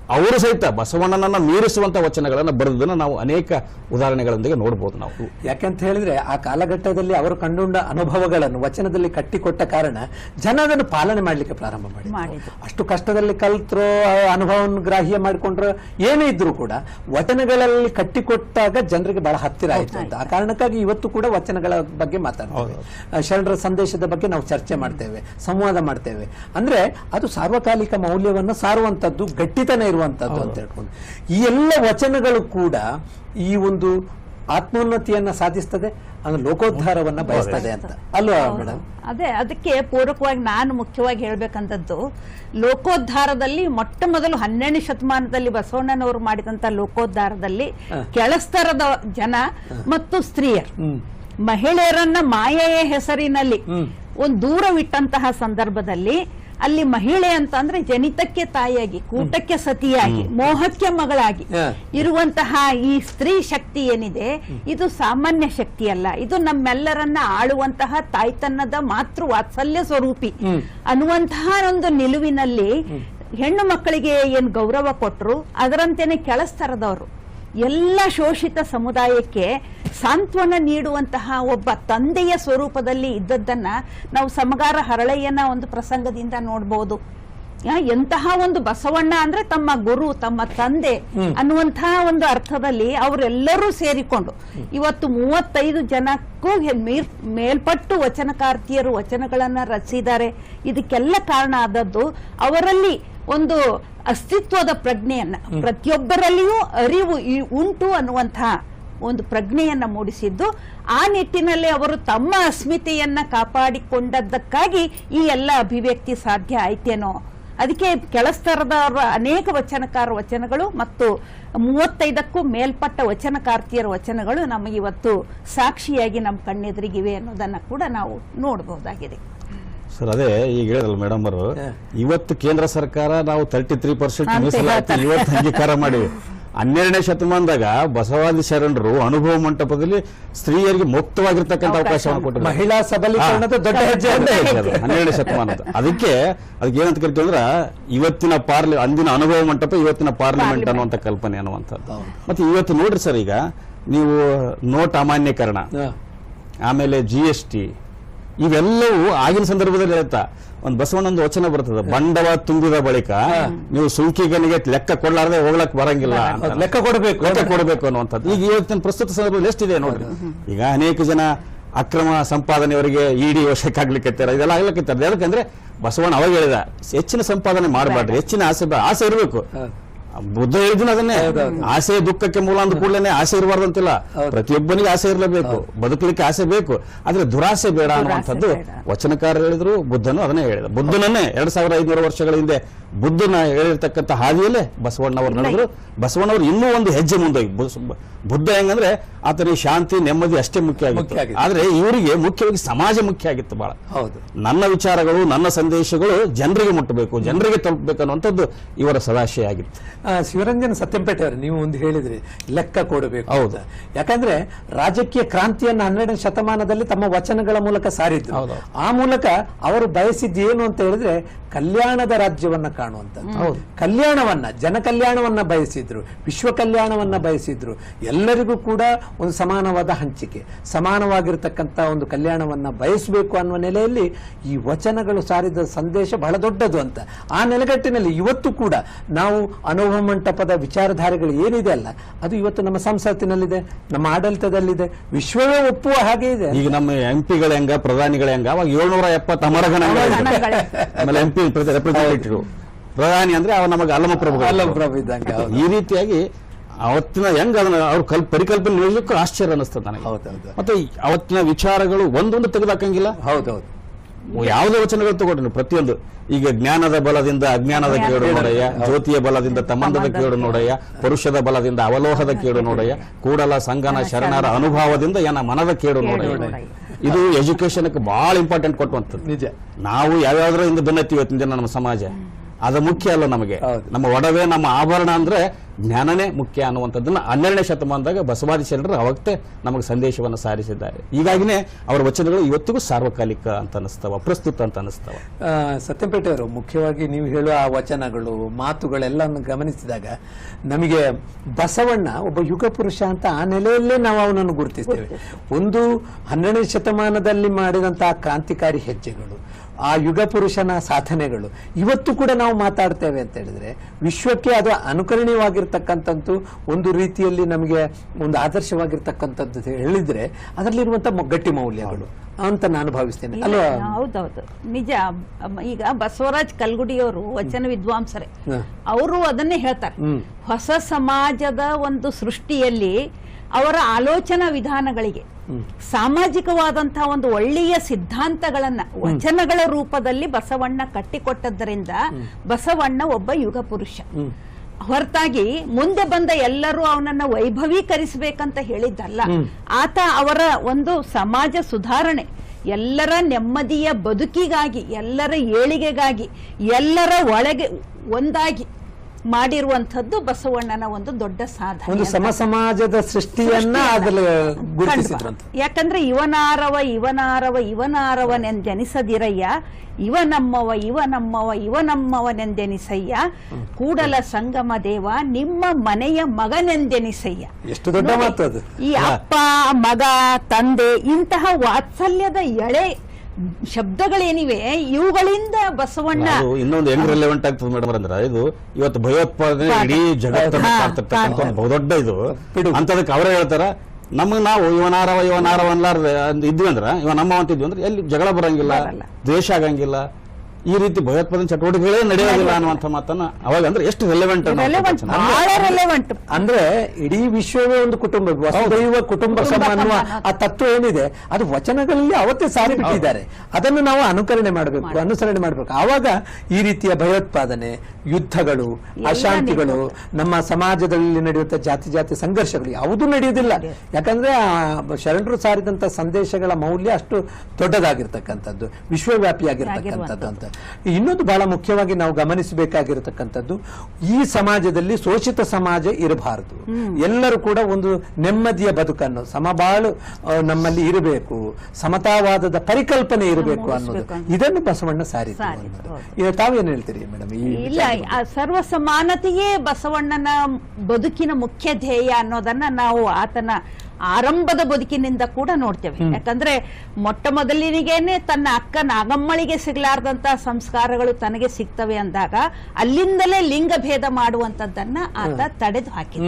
Speaker 3: ಅವರು ಸಹಿತ ಬಸವಣ್ಣನನ್ನ ಮೀರಿಸುವಂತ ವಚನಗಳನ್ನ ಬರೆದನ್ನ ನಾವು ಅನೇಕ ಉದಾಹರಣೆಗಳೊಂದಿಗೆ ನೋಡಬಹುದು ನಾವು.
Speaker 1: ಯಾಕೆಂತ ಹೇಳಿದ್ರೆ ಆ ಕಾಲಘಟ್ಟದಲ್ಲಿ ಅವರು ಕಂಡುಂಡ ಅನುಭವಗಳನ್ನು ವಚನದಲ್ಲಿ ಕಟ್ಟಿಕೊಟ್ಟ ಕಾರಣ ಜನ ಅದನ್ನು ಪಾಲನೆ ಮಾಡ್ಲಿಕ್ಕೆ ಪ್ರಾರಂಭ ಮಾಡಿ
Speaker 2: ಮಾಡಿದ್ರು.
Speaker 1: ಅಷ್ಟು ಕಷ್ಟದಲ್ಲಿ ಕಲ್ತರು ಆ ಅನುಭವವನ್ನು ಗ್ರಾಹ್ಯ ಮಾಡ್ಕೊಂಡ್ರು ಏನೇ ಇದ್ರೂ ಕೂಡ ವಚನಗಳಲ್ಲಿ ಕಟ್ಟಿಕೊಟ್ಟಾಗ ಜನರಿಗೆ ಬಹಳ ಹತ್ತಿರ ಆಯ್ತು ಅಂತ. ಆ ಕಾರಣಕ್ಕಾಗಿ ಇವತ್ತು ಕೂಡ ವಚನಗಳ ಬಗ್ಗೆ ಮಾತಾಡ್ತೇವೆ. ಶರಣರ ಸಂದೇಶದ ಬಗ್ಗೆ ನಾವು ಚರ್ಚೆ ಮಾಡ್ತೇವೆ ಸಂವಾದ ಮಾಡ್ತೇವೆ. ಅಂದ್ರೆ ಅದು ಸಾರ್ವಕಾಲಿಕ ಮೌಲ್ಯವನ್ನು ಸಾರುವಂತದ್ದು ಗಟ್ಟಿತನ ಇರುವಂತದ್ದು ಅಂತ ಹೇಳ್ಕೊಂಡು ಈ ಎಲ್ಲ ವಚನಗಳು ಕೂಡ ಈ ಒಂದು ಆತ್ಮೋನ್ನತಿಯನ್ನ ಸಾಧಿಸ್ತದೆ ಅಂದ್ರೆ ಲೋಕೋದ್ಧಾರವನ್ನ ಬಯಸ್ತದೆ ಅಂತ. ಅಲ್ವಾ ಮೇಡಮ್
Speaker 2: ಅದೇ ಅದಕ್ಕೆ ಪೂರಕವಾಗಿ ನಾನು ಮುಖ್ಯವಾಗಿ ಹೇಳ್ಬೇಕಂತದ್ದು ಲೋಕೋದ್ಧಾರದಲ್ಲಿ ಮೊಟ್ಟ ಮೊದಲು ಹನ್ನೆರಡನೇ ಶತಮಾನದಲ್ಲಿ ಬಸವಣ್ಣನವರು ಮಾಡಿದಂತ ಲೋಕೋದ್ಧಾರದಲ್ಲಿ ಕೆಳಸ್ತರದ ಜನ ಮತ್ತು ಸ್ತ್ರೀಯರು. ಮಹಿಳೆಯರನ್ನ ಮಾಯೆಯ ಹೆಸರಿನಲ್ಲಿ ಒಂದು ದೂರವಿಟ್ಟಂತಹ ಸಂದರ್ಭದಲ್ಲಿ ಅಲ್ಲಿ ಮಹಿಳೆ ಅಂತ ಅಂದ್ರೆ ಜನಿತಕ್ಕೆ ತಾಯಿಯಾಗಿ ಕೂಟಕ್ಕೆ ಸತಿಯಾಗಿ ಮೋಹಕ್ಕೆ ಮಗಳಾಗಿ ಇರುವಂತಹ ಈ ಸ್ತ್ರೀ ಶಕ್ತಿ ಏನಿದೆ ಇದು ಸಾಮಾನ್ಯ ಶಕ್ತಿ ಅಲ್ಲ. ಇದು ನಮ್ಮೆಲ್ಲರನ್ನ ಆಳುವಂತಹ ತಾಯ್ತನ್ನದ ಮಾತೃ ವಾತ್ಸಲ್ಯ ಸ್ವರೂಪಿ ಅನ್ನುವಂತಹ ಒಂದು ನಿಲುವಿನಲ್ಲಿ ಹೆಣ್ಣು ಮಕ್ಕಳಿಗೆ ಏನ್ ಗೌರವ ಕೊಟ್ರು ಅದರಂತೆನೆ ಕೆಳಸ್ತರದವರು. ಎಲ್ಲ ಶೋಷಿತ ಸಮುದಾಯಕ್ಕೆ ಸಾಂತ್ವನ ನೀಡುವಂತಹ ಒಬ್ಬ ತಂದೆಯ ಸ್ವರೂಪದಲ್ಲಿ ಇದ್ದದ್ದನ್ನ ನಾವು ಸಮಗಾರ ಹರಳಯ್ಯನ ಒಂದು ಪ್ರಸಂಗದಿಂದ ನೋಡ್ಬೋದು. ಆ, ಎಂತಹ ಒಂದು ಬಸವಣ್ಣ ಅಂದ್ರೆ ತಮ್ಮ ಗುರು ತಮ್ಮ ತಂದೆ ಅನ್ನುವಂತಹ ಒಂದು ಅರ್ಥದಲ್ಲಿ ಅವರೆಲ್ಲರೂ ಸೇರಿಕೊಂಡು ಇವತ್ತು ಮೂವತ್ತೈದು ಜನಕ್ಕೂ ಮೇಲ್ಪಟ್ಟು ವಚನಕಾರ್ತಿಯರು ವಚನಗಳನ್ನ ರಚಿಸಿದ್ದಾರೆ. ಇದಕ್ಕೆಲ್ಲ ಕಾರಣ ಆದದ್ದು ಅವರಲ್ಲಿ ಒಂದು ಅಸ್ತಿತ್ವದ ಪ್ರಜ್ಞೆಯನ್ನ ಪ್ರತಿಯೊಬ್ಬರಲ್ಲಿಯೂ ಅರಿವು ಉಂಟು ಅನ್ನುವಂತಹ ಒಂದು ಪ್ರಜ್ಞೆಯನ್ನ ಮೂಡಿಸಿದ್ದು ಆ ನಿಟ್ಟಿನಲ್ಲಿ ಅವರು ತಮ್ಮ ಅಸ್ಮಿತೆಯನ್ನ ಕಾಪಾಡಿಕೊಂಡದ್ದಕ್ಕಾಗಿ ಈ ಎಲ್ಲ ಅಭಿವ್ಯಕ್ತಿ ಸಾಧ್ಯ ಆಯ್ತೇನೋ. ಅದಕ್ಕೆ ಕೆಳಸ್ತರದವರ ಅನೇಕ ವಚನಕಾರ ವಚನಗಳು ಮತ್ತು ಮೂವತ್ತೈದಕ್ಕೂ ಮೇಲ್ಪಟ್ಟ ವಚನಕಾರ್ತಿಯರ ವಚನಗಳು ನಮಗೆ ಇವತ್ತು ಸಾಕ್ಷಿಯಾಗಿ ನಮ್ಮ ಕಣ್ಣೆದುರಿಗಿವೆ ಅನ್ನೋದನ್ನ ಕೂಡ ನಾವು ನೋಡಬಹುದಾಗಿದೆ
Speaker 3: ಸರ್ ಅದೇ ಈಗ ಹೇಳಿದ್ರಲ್ಲ ಮೇಡಮ್ ಅವರು ಇವತ್ತು ಕೇಂದ್ರ ಸರ್ಕಾರ ನಾವು ತರ್ಟಿ ತ್ರೀ ಪರ್ಸೆಂಟ್ ಮೀಸಲಾತಿ ಇವತ್ತು ಅಂಗೀಕಾರ ಮಾಡಿವಿ. ಹನ್ನೆರಡನೇ ಶತಮಾನದಾಗ ಬಸವಾದಿ ಶರಣರು ಅನುಭವ ಮಂಟಪದಲ್ಲಿ ಸ್ತ್ರೀಯರಿಗೆ ಮುಕ್ತವಾಗಿರ್ತಕ್ಕಂಥ ಅವಕಾಶವನ್ನು ಕೊಟ್ಟರು
Speaker 1: ಮಹಿಳಾ ಸಬಲೀಕರಣದ ದೊಡ್ಡ ಹೆಜ್ಜೆ
Speaker 3: ಹನ್ನೆರಡನೇ ಶತಮಾನದ. ಅದಕ್ಕೆ ಅದಕ್ಕೆ ಏನಂತ ಕರಿತೀವಿ ಅಂದ್ರೆ ಇವತ್ತಿನ ಪಾರ್ಲಿ ಅಂದಿನ ಅನುಭವ ಮಂಟಪ ಇವತ್ತಿನ ಪಾರ್ಲಿಮೆಂಟ್ ಅನ್ನುವಂಥ ಕಲ್ಪನೆ ಅನ್ನುವಂಥದ್ದು. ಮತ್ತೆ ಇವತ್ತು ನೋಡ್ರಿ ಸರ್ ಈಗ ನೀವು ನೋಟ್ ಅಮಾನ್ಯೀಕರಣ ಆಮೇಲೆ ಜಿ ಎಸ್ ಟಿ ಇವೆಲ್ಲವೂ ಆಗಿನ ಸಂದರ್ಭದಲ್ಲಿ ಹೇಳ್ತಾ ಒಂದು ಬಸವಣ್ಣಂದು ವಚನ ಬರ್ತದೆ ಬಂಡವ ತುಂಬಿದ ಬಳಿಕ ನೀವು ಸುಂಕಿಗನಿಗೆ ಲೆಕ್ಕ ಕೊಡ್ಲಾರ್ದೆ ಹೋಗ್ಲಕ್ ಬರಂಗಿಲ್ಲ
Speaker 1: ಲೆಕ್ಕ ಕೊಡಬೇಕು.
Speaker 3: ಲೆಕ್ಕ ಕೊಡಬೇಕು ಅನ್ನುವಂಥದ್ದು. ಈಗ ಇವತ್ತಿನ ಪ್ರಸ್ತುತ ಸಂದರ್ಭದಲ್ಲಿ ಎಷ್ಟಿದೆ ನೋಡ್ರಿ? ಈಗ ಅನೇಕ ಜನ ಅಕ್ರಮ ಸಂಪಾದನೆಯವರಿಗೆ ಇಡಿ ವಶಕ್ಕಾಗ್ಲಿಕ್ಕೆ ಇದೆಲ್ಲ ಆಗ್ಲಿಕ್ಕೆ ಯಾಕಂದ್ರೆ ಬಸವಣ್ಣ ಅವಾಗ ಹೇಳಿದ ಹೆಚ್ಚಿನ ಸಂಪಾದನೆ ಮಾಡಬಾರ್ದು ಹೆಚ್ಚಿನ ಆಸೆ ಆಸೆ ಇರಬೇಕು. ಬುದ್ಧ ಹೇಳಿದ್ನ ಅದನ್ನೇ. ಆಸೆ ದುಃಖಕ್ಕೆ ಮೂಲ ಅಂದ ಕೂಡಲೇ ಆಸೆ ಇರಬಾರ್ದು ಅಂತಿಲ್ಲ. ಪ್ರತಿಯೊಬ್ಬನಿಗೆ ಆಸೆ ಇರಲೇಬೇಕು. ಬದುಕಲಿಕ್ಕೆ ಆಸೆ ಬೇಕು. ಆದ್ರೆ ದುರಾಸೆ ಬೇಡ ಅನ್ನುವಂಥದ್ದು
Speaker 2: ವಚನಕಾರ
Speaker 3: ವಚನಕಾರರು ಹೇಳಿದ್ರು ಬುದ್ಧನು ಅದನ್ನೇ ಹೇಳಿದ. ಬುದ್ಧನನ್ನೇ ಎರಡ್ ಸಾವಿರ ಐದುನೂರು ವರ್ಷಗಳ ಹಿಂದೆ ಬುದ್ಧನ ಹೇಳಿರ್ತಕ್ಕಂಥ ಹಾದಿಯಲ್ಲೇ ಬಸವಣ್ಣವರು ನಡೆದ್ರು. ಬಸವಣ್ಣವರು ಇನ್ನೂ ಒಂದು ಹೆಜ್ಜೆ ಮುಂದೋಗಿ ಬುದ್ಧ ಹೆಂಗಂದ್ರೆ ಆತನಿಗೆ ಶಾಂತಿ ನೆಮ್ಮದಿ ಅಷ್ಟೇ ಮುಖ್ಯ ಆಗಿತ್ತು. ಆದ್ರೆ ಇವರಿಗೆ ಮುಖ್ಯವಾಗಿ ಸಮಾಜ ಮುಖ್ಯ ಆಗಿತ್ತು ಬಹಳ.
Speaker 1: ಹೌದು.
Speaker 3: ನನ್ನ ವಿಚಾರಗಳು ನನ್ನ ಸಂದೇಶಗಳು ಜನರಿಗೆ ಮುಟ್ಟಬೇಕು ಜನರಿಗೆ ತಲುಪಬೇಕು ಅನ್ನುವಂಥದ್ದು ಇವರ ಸದಾಶಯ ಆಗಿತ್ತು.
Speaker 1: ಶಿವರಂಜನ್ ಸತ್ಯಂಪೇಟೆ ಅವರು ನೀವು ಒಂದು ಹೇಳಿದ್ರಿ ಲೆಕ್ಕ ಕೊಡಬೇಕು
Speaker 3: ಹೌದು.
Speaker 1: ಯಾಕಂದ್ರೆ ರಾಜಕೀಯ ಕ್ರಾಂತಿಯನ್ನು ಹನ್ನೆರಡನೇ ಶತಮಾನದಲ್ಲಿ ತಮ್ಮ ವಚನಗಳ ಮೂಲಕ ಸಾರಿದ್ರು. ಆ ಮೂಲಕ ಅವರು ಬಯಸಿದ್ದು ಏನು ಅಂತ ಹೇಳಿದ್ರೆ ಕಲ್ಯಾಣದ ರಾಜ್ಯವನ್ನ ಕಾಣುವಂಥದ್ದು. ಕಲ್ಯಾಣವನ್ನ ಜನ ಕಲ್ಯಾಣವನ್ನ ಬಯಸಿದ್ರು ವಿಶ್ವ ಕಲ್ಯಾಣವನ್ನ ಬಯಸಿದ್ರು. ಎಲ್ಲರಿಗೂ ಕೂಡ ಒಂದು ಸಮಾನವಾದ ಹಂಚಿಕೆ ಸಮಾನವಾಗಿರ್ತಕ್ಕಂಥ ಒಂದು ಕಲ್ಯಾಣವನ್ನ ಬಯಸಬೇಕು ಅನ್ನುವ ನೆಲೆಯಲ್ಲಿ ಈ ವಚನಗಳು ಸಾರಿದ ಸಂದೇಶ ಬಹಳ ದೊಡ್ಡದು ಅಂತ. ಆ ನೆಲೆಗಟ್ಟಿನಲ್ಲಿ ಇವತ್ತು ಕೂಡ ನಾವು ಅನುಭವ ಮಂಟಪದ ವಿಚಾರಧಾರೆಗಳು ಏನಿದೆ ಅಲ್ಲ ಅದು ಇವತ್ತು ನಮ್ಮ ಸಂಸತ್ತಿನಲ್ಲಿದೆ ನಮ್ಮ ಆಡಳಿತದಲ್ಲಿದೆ ವಿಶ್ವವೇ ಒಪ್ಪುವ ಹಾಗೆ ಇದೆ.
Speaker 3: ಈಗ ನಮ್ಮ ಎಂ ಪಿಗಳ ಹೆಂಗ ಪ್ರಧಾನಿಗಳ ಹೆಂಗ ಅವಾಗ ಏಳ್ನೂರ ಎಪ್ಪತ್ತು ಅಮರಗಣ ಆಮೇಲೆ ಎಂ ಪಿ ರೆಪ್ರೆಸೆಂಟೇಟಿವ್ ಪ್ರಧಾನಿ ಅಂದ್ರೆ ಅವ ನಮಗೆ ಅಲ್ಲಮ ಪ್ರಭು
Speaker 1: ಅಲ್ಲಮ ಪ್ರಭು ಇದ್ದಂಗೆ,
Speaker 3: ಈ ರೀತಿಯಾಗಿ ಅವತ್ತಿನ ಹೆಂಗ ಅದನ್ನ ಅವ್ರ ಕಲ್ ಪರಿಕಲ್ಪನೆ ನೋಡ್ಲಿಕ್ಕೂ ಆಶ್ಚರ್ಯ ಅನಿಸ್ತದೆ ನನಗೆ. ಮತ್ತೆ ಅವತ್ತಿನ ವಿಚಾರಗಳು ಒಂದೊಂದು ತೆಗೆದಾಕಂಗಿಲ್ಲ?
Speaker 1: ಹೌದೌದು
Speaker 3: ಯಾವುದೇ ವಚನಗಳು ತಗೊಂಡ್ರಿ ಪ್ರತಿಯೊಂದು. ಈಗ ಜ್ಞಾನದ ಬಲದಿಂದ ಅಜ್ಞಾನದ ಕೇಡು ನೋಡಯ್ಯ ಜ್ಯೋತಿಯ ಬಲದಿಂದ ತಮಂದದ ಕೇಡು ನೋಡಯ್ಯ ಪುರುಷದ ಬಲದಿಂದ ಅವಲೋಹದ ಕೇಡು ನೋಡಯ್ಯ ಕೂಡಲ ಸಂಗನ ಶರಣರ ಅನುಭವದಿಂದ ಏನ ಮನದ ಕೇಡು ನೋಡಯ್ಯ. ಇದು ಎಜುಕೇಶನ್ಗೆ ಬಹಳ ಇಂಪಾರ್ಟೆಂಟ್ ಕೊಟ್ಟುವಂಥದ್ದು
Speaker 1: ನಿಜ.
Speaker 3: ನಾವು ಯಾವ್ಯಾವ್ದ್ರ ಬೆನ್ನತ್ತಿವತ್ತಿನ ಬೆನ್ನತ್ತಿ ಇವತ್ತಿನ ನಮ್ಮ ಸಮಾಜ. ಅದು ಮುಖ್ಯ ಅಲ್ಲ ನಮಗೆ. ನಮ್ಮ ಒಡವೆ ನಮ್ಮ ಆಭರಣ ಅಂದ್ರೆ ಜ್ಞಾನನೇ ಮುಖ್ಯ ಅನ್ನುವಂಥದ್ದನ್ನ ಹನ್ನೆರಡನೇ ಶತಮಾನದಾಗ ಬಸವಾದಿ ಶರಣರು ಅವತ್ತೇ ನಮಗೆ ಸಂದೇಶವನ್ನು ಸಾರಿಸಿದ್ದಾರೆ. ಹೀಗಾಗಿನೇ ಅವರ ವಚನಗಳು ಇವತ್ತಿಗೂ ಸಾರ್ವಕಾಲಿಕ ಅಂತ ಅನಿಸ್ತಾವ ಪ್ರಸ್ತುತ ಅಂತ ಅನಿಸ್ತವ
Speaker 1: ಸತ್ಯಪೇಟೆ ಅವರು ಮುಖ್ಯವಾಗಿ ನೀವು ಹೇಳುವ ಆ ವಚನಗಳು ಮಾತುಗಳೆಲ್ಲವನ್ನು ಗಮನಿಸಿದಾಗ ನಮಗೆ ಬಸವಣ್ಣ ಒಬ್ಬ ಯುಗ ಪುರುಷ ಅಂತ ಆ ನೆಲೆಯಲ್ಲೇ ನಾವು ಅವನನ್ನು ಗುರುತಿಸ್ತೇವೆ. ಒಂದು ಹನ್ನೆರಡನೇ ಶತಮಾನದಲ್ಲಿ ಮಾಡಿದಂತಹ ಕ್ರಾಂತಿಕಾರಿ ಹೆಜ್ಜೆಗಳು ಆ ಯುಗ ಪುರುಷನ ಸಾಧನೆಗಳು. ಇವತ್ತು ಕೂಡ ನಾವು ಮಾತಾಡ್ತೇವೆ ಅಂತ ಹೇಳಿದ್ರೆ ವಿಶ್ವಕ್ಕೆ ಅದು ಅನುಕರಣೀಯವಾಗಿರ್ತಕ್ಕಂಥದ್ದು ಒಂದು ರೀತಿಯಲ್ಲಿ ನಮಗೆ ಒಂದು ಆದರ್ಶವಾಗಿರ್ತಕ್ಕಂಥದ್ದು ಹೇಳಿದ್ರೆ ಅದರಲ್ಲಿರುವಂತಹ ಗಟ್ಟಿ ಮೌಲ್ಯಗಳು ಅಂತ ನಾನು ಭಾವಿಸ್ತೇನೆ. ಅಲ್ವಾ?
Speaker 2: ಹೌದೌದು. ನಿಜ ಈಗ ಬಸವರಾಜ್ ಕಲ್ಗುಡಿಯವರು ವಚನ ವಿದ್ವಾಂಸರೇ. ಅವರು ಅದನ್ನೇ ಹೇಳ್ತಾರೆ. ಹೊಸ ಸಮಾಜದ ಒಂದು ಸೃಷ್ಟಿಯಲ್ಲಿ ಅವರ ಆಲೋಚನಾ ವಿಧಾನಗಳಿಗೆ. ಸಾಮಾಜಿಕವಾದಂತಹ ಒಂದು ಒಳ್ಳೆಯ ಸಿದ್ಧಾಂತಗಳನ್ನ ವಚನಗಳ ರೂಪದಲ್ಲಿ ಬಸವಣ್ಣ ಕಟ್ಟಿಕೊಟ್ಟದ್ದರಿಂದ ಬಸವಣ್ಣ ಒಬ್ಬ ಯುಗ ಪುರುಷ. ಹೊರತಾಗಿ ಮುಂದೆ ಬಂದ ಎಲ್ಲರೂ ಅವನನ್ನ ವೈಭವೀಕರಿಸಬೇಕಂತ ಹೇಳಿದ್ದಲ್ಲ. ಆತ ಅವರ ಒಂದು ಸಮಾಜ ಸುಧಾರಣೆ ಎಲ್ಲರ ನೆಮ್ಮದಿಯ ಬದುಕಿಗಾಗಿ ಎಲ್ಲರ ಏಳಿಗೆಗಾಗಿ ಎಲ್ಲರ ಒಳಗೆ ಒಂದಾಗಿ ಮಾಡಿರುವಂಥದ್ದು ಬಸವಣ್ಣನ ಒಂದು ದೊಡ್ಡ ಸಾಧನೆ
Speaker 1: ಒಂದು. ಸಮ ಸಮಾಜದ ಸೃಷ್ಟಿಯನ್ನ
Speaker 2: ಯಾಕಂದ್ರೆ ಇವನಾರವ ಇವನಾರವ ಇವನಾರವನೆಂದೆನಿಸದಿರಯ್ಯ. ಇವ ನಮ್ಮವ ಇವ ನಮ್ಮವ ಇವ ನಮ್ಮವನೆಂದೆನಿಸಯ್ಯ ಕೂಡಲ ಸಂಗಮ ದೇವ ನಿಮ್ಮ ಮನೆಯ ಮಗನೆಂದೆನಿಸಯ್ಯ.
Speaker 1: ಎಷ್ಟು ದೊಡ್ಡ ಮಾತು
Speaker 2: ಈ ಅಪ್ಪ ಮಗ ತಂದೆ ಇಂತಹ ವಾತ್ಸಲ್ಯದ ಎಳೆ ಶಬ್ದಗಳೇನಿವೆ ಇವುಗಳಿಂದ ಬಸವಣ್ಣ
Speaker 3: ಇನ್ನೊಂದು ಹೆಂಗ್ ರೆಲೆವೆಂಟ್ ಆಗ್ತದೆ ಮೇಡಮ್ ಅಂದ್ರೆ ಇದು ಇವತ್ತು ಭಯೋತ್ಪಾದನೆ ಇಡೀ ಜಗತ್ತನ್ನು ಒಂದು ಬಹುದೊಡ್ಡ ಇದು. ಅಂತದಕ್ಕೆ ಅವರೇ ಹೇಳ್ತಾರ ನಮಗ್ ನಾವು ಇವನಾರವ ಇವನಾರವ ಅನ್ಲಾರ್ದ ಇದ್ವಿ ಅಂದ್ರ ಇವ ನಮ್ಮ ಅಂತಿದ್ವಿ ಅಂದ್ರೆ ಎಲ್ಲಿ ಜಗಳ ಬರಂಗಿಲ್ಲ. ದ್ವೇಷ ಆಗಂಗಿಲ್ಲ ಈ ರೀತಿ ಭಯೋತ್ಪಾದನೆ ಚಟುವಟಿಕೆಗಳೇ ನಡೆಯೋದಿಲ್ಲ ಅನ್ನುವಂಥ ಮಾತನ್ನ ಅವಾಗ ಅಂದ್ರೆ ಎಷ್ಟು ರೆಲೆವೆಂಟ್
Speaker 2: ರೆಲೆವೆಂಟ್
Speaker 1: ಅಂದ್ರೆ ಇಡೀ ವಿಶ್ವವೇ ಒಂದು ಕುಟುಂಬ ವಸುದೈವ ಕುಟುಂಬ ಅನ್ನುವ ಆ ತತ್ವ ಏನಿದೆ ಅದು ವಚನಗಳಲ್ಲಿ ಅವತ್ತೇ ಸಾರಿ ಬಿಟ್ಟಿದ್ದಾರೆ. ಅದನ್ನು ನಾವು ಅನುಕರಣೆ ಮಾಡಬೇಕು ಅನುಸರಣೆ ಮಾಡಬೇಕು. ಆವಾಗ ಈ ರೀತಿಯ ಭಯೋತ್ಪಾದನೆ ಯುದ್ಧಗಳು ಅಶಾಂತಿಗಳು ನಮ್ಮ ಸಮಾಜದಲ್ಲಿ ನಡೆಯುವಂತ ಜಾತಿ ಜಾತಿ ಸಂಘರ್ಷಗಳು ಯಾವುದೂ ನಡೆಯುವುದಿಲ್ಲ. ಯಾಕಂದ್ರೆ ಆ ಶರಣರು ಸಾರಿದಂತ ಸಂದೇಶಗಳ ಮೌಲ್ಯ ಅಷ್ಟು ದೊಡ್ಡದಾಗಿರ್ತಕ್ಕಂಥದ್ದು ವಿಶ್ವವ್ಯಾಪಿಯಾಗಿರ್ತಕ್ಕಂಥದ್ದು ಅಂತ. ಇನ್ನೊಂದು ಬಹಳ ಮುಖ್ಯವಾಗಿ ನಾವು ಗಮನಿಸಬೇಕಾಗಿರತಕ್ಕಂಥದ್ದು ಈ ಸಮಾಜದಲ್ಲಿ ಶೋಷಿತ ಸಮಾಜ ಇರಬಾರದು. ಎಲ್ಲರೂ ಕೂಡ ಒಂದು ನೆಮ್ಮದಿಯ ಬದುಕನ್ನು ಸಮಬಾಳು ನಮ್ಮಲ್ಲಿ ಇರಬೇಕು ಸಮತಾವಾದದ ಪರಿಕಲ್ಪನೆ ಇರಬೇಕು ಅನ್ನೋದು. ಇದನ್ನು ಬಸವಣ್ಣ ಸಾರಿ ತಾವೇನು ಹೇಳ್ತೀರಿ ಮೇಡಮ್
Speaker 2: ಇಲ್ಲ ಸರ್ವ ಸಮಾನತೆಯೇ ಬಸವಣ್ಣನ ಬದುಕಿನ ಮುಖ್ಯ ಧ್ಯೇಯ ಅನ್ನೋದನ್ನ ನಾವು ಆತನ ಆರಂಭದ ಬದುಕಿನಿಂದ ಕೂಡ ನೋಡ್ತೇವೆ. ಯಾಕಂದ್ರೆ ಮೊಟ್ಟ ಮೊದಲಿನಿಗೇನೆ ತನ್ನ ಅಕ್ಕ ನಾಗಮ್ಮಳಿಗೆ ಸಿಗ್ಲಾರ್ದಂತ ಸಂಸ್ಕಾರಗಳು ತನಗೆ ಸಿಗ್ತವೆ ಅಂದಾಗ ಅಲ್ಲಿಂದಲೇ ಲಿಂಗ ಭೇದ ಮಾಡುವಂತದ್ದನ್ನ ಆತ ತಡೆದು ಹಾಕಿದ.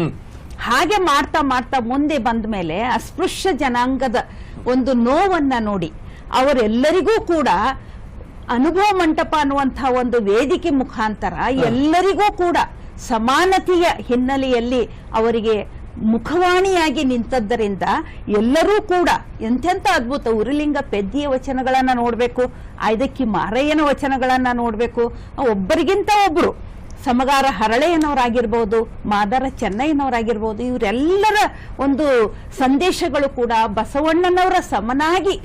Speaker 2: ಹಾಗೆ ಮಾಡ್ತಾ ಮಾಡ್ತಾ ಮುಂದೆ ಬಂದ ಮೇಲೆ ಅಸ್ಪೃಶ್ಯ ಜನಾಂಗದ ಒಂದು ನೋವನ್ನ ನೋಡಿ ಅವರೆಲ್ಲರಿಗೂ ಕೂಡ ಅನುಭವ ಮಂಟಪ ಅನ್ನುವಂತಹ ಒಂದು ವೇದಿಕೆ ಮುಖಾಂತರ ಎಲ್ಲರಿಗೂ ಕೂಡ ಸಮಾನತೆಯ ಹಿನ್ನೆಲೆಯಲ್ಲಿ ಅವರಿಗೆ ಮುಖವಾಣಿಯಾಗಿ ನಿಂತದ್ದರಿಂದ ಎಲ್ಲರೂ ಕೂಡ ಎಂಥೆಂಥ ಅದ್ಭುತ ಉರಿಲಿಂಗ ಪೆದ್ದಿಯ ವಚನಗಳನ್ನ ನೋಡಬೇಕು, ಆಯ್ದಕ್ಕಿ ಮಾರಯ್ಯನ ವಚನಗಳನ್ನ ನೋಡಬೇಕು, ಒಬ್ಬರಿಗಿಂತ ಒಬ್ರು ಸಮಗಾರ ಹರಳೆಯನವರಾಗಿರ್ಬೋದು, ಮಾದರ ಚೆನ್ನಯ್ಯನವರಾಗಿರ್ಬೋದು, ಇವರೆಲ್ಲರ ಒಂದು ಸಂದೇಶಗಳು ಕೂಡ ಬಸವಣ್ಣನವರ ಸಮನಾಗಿ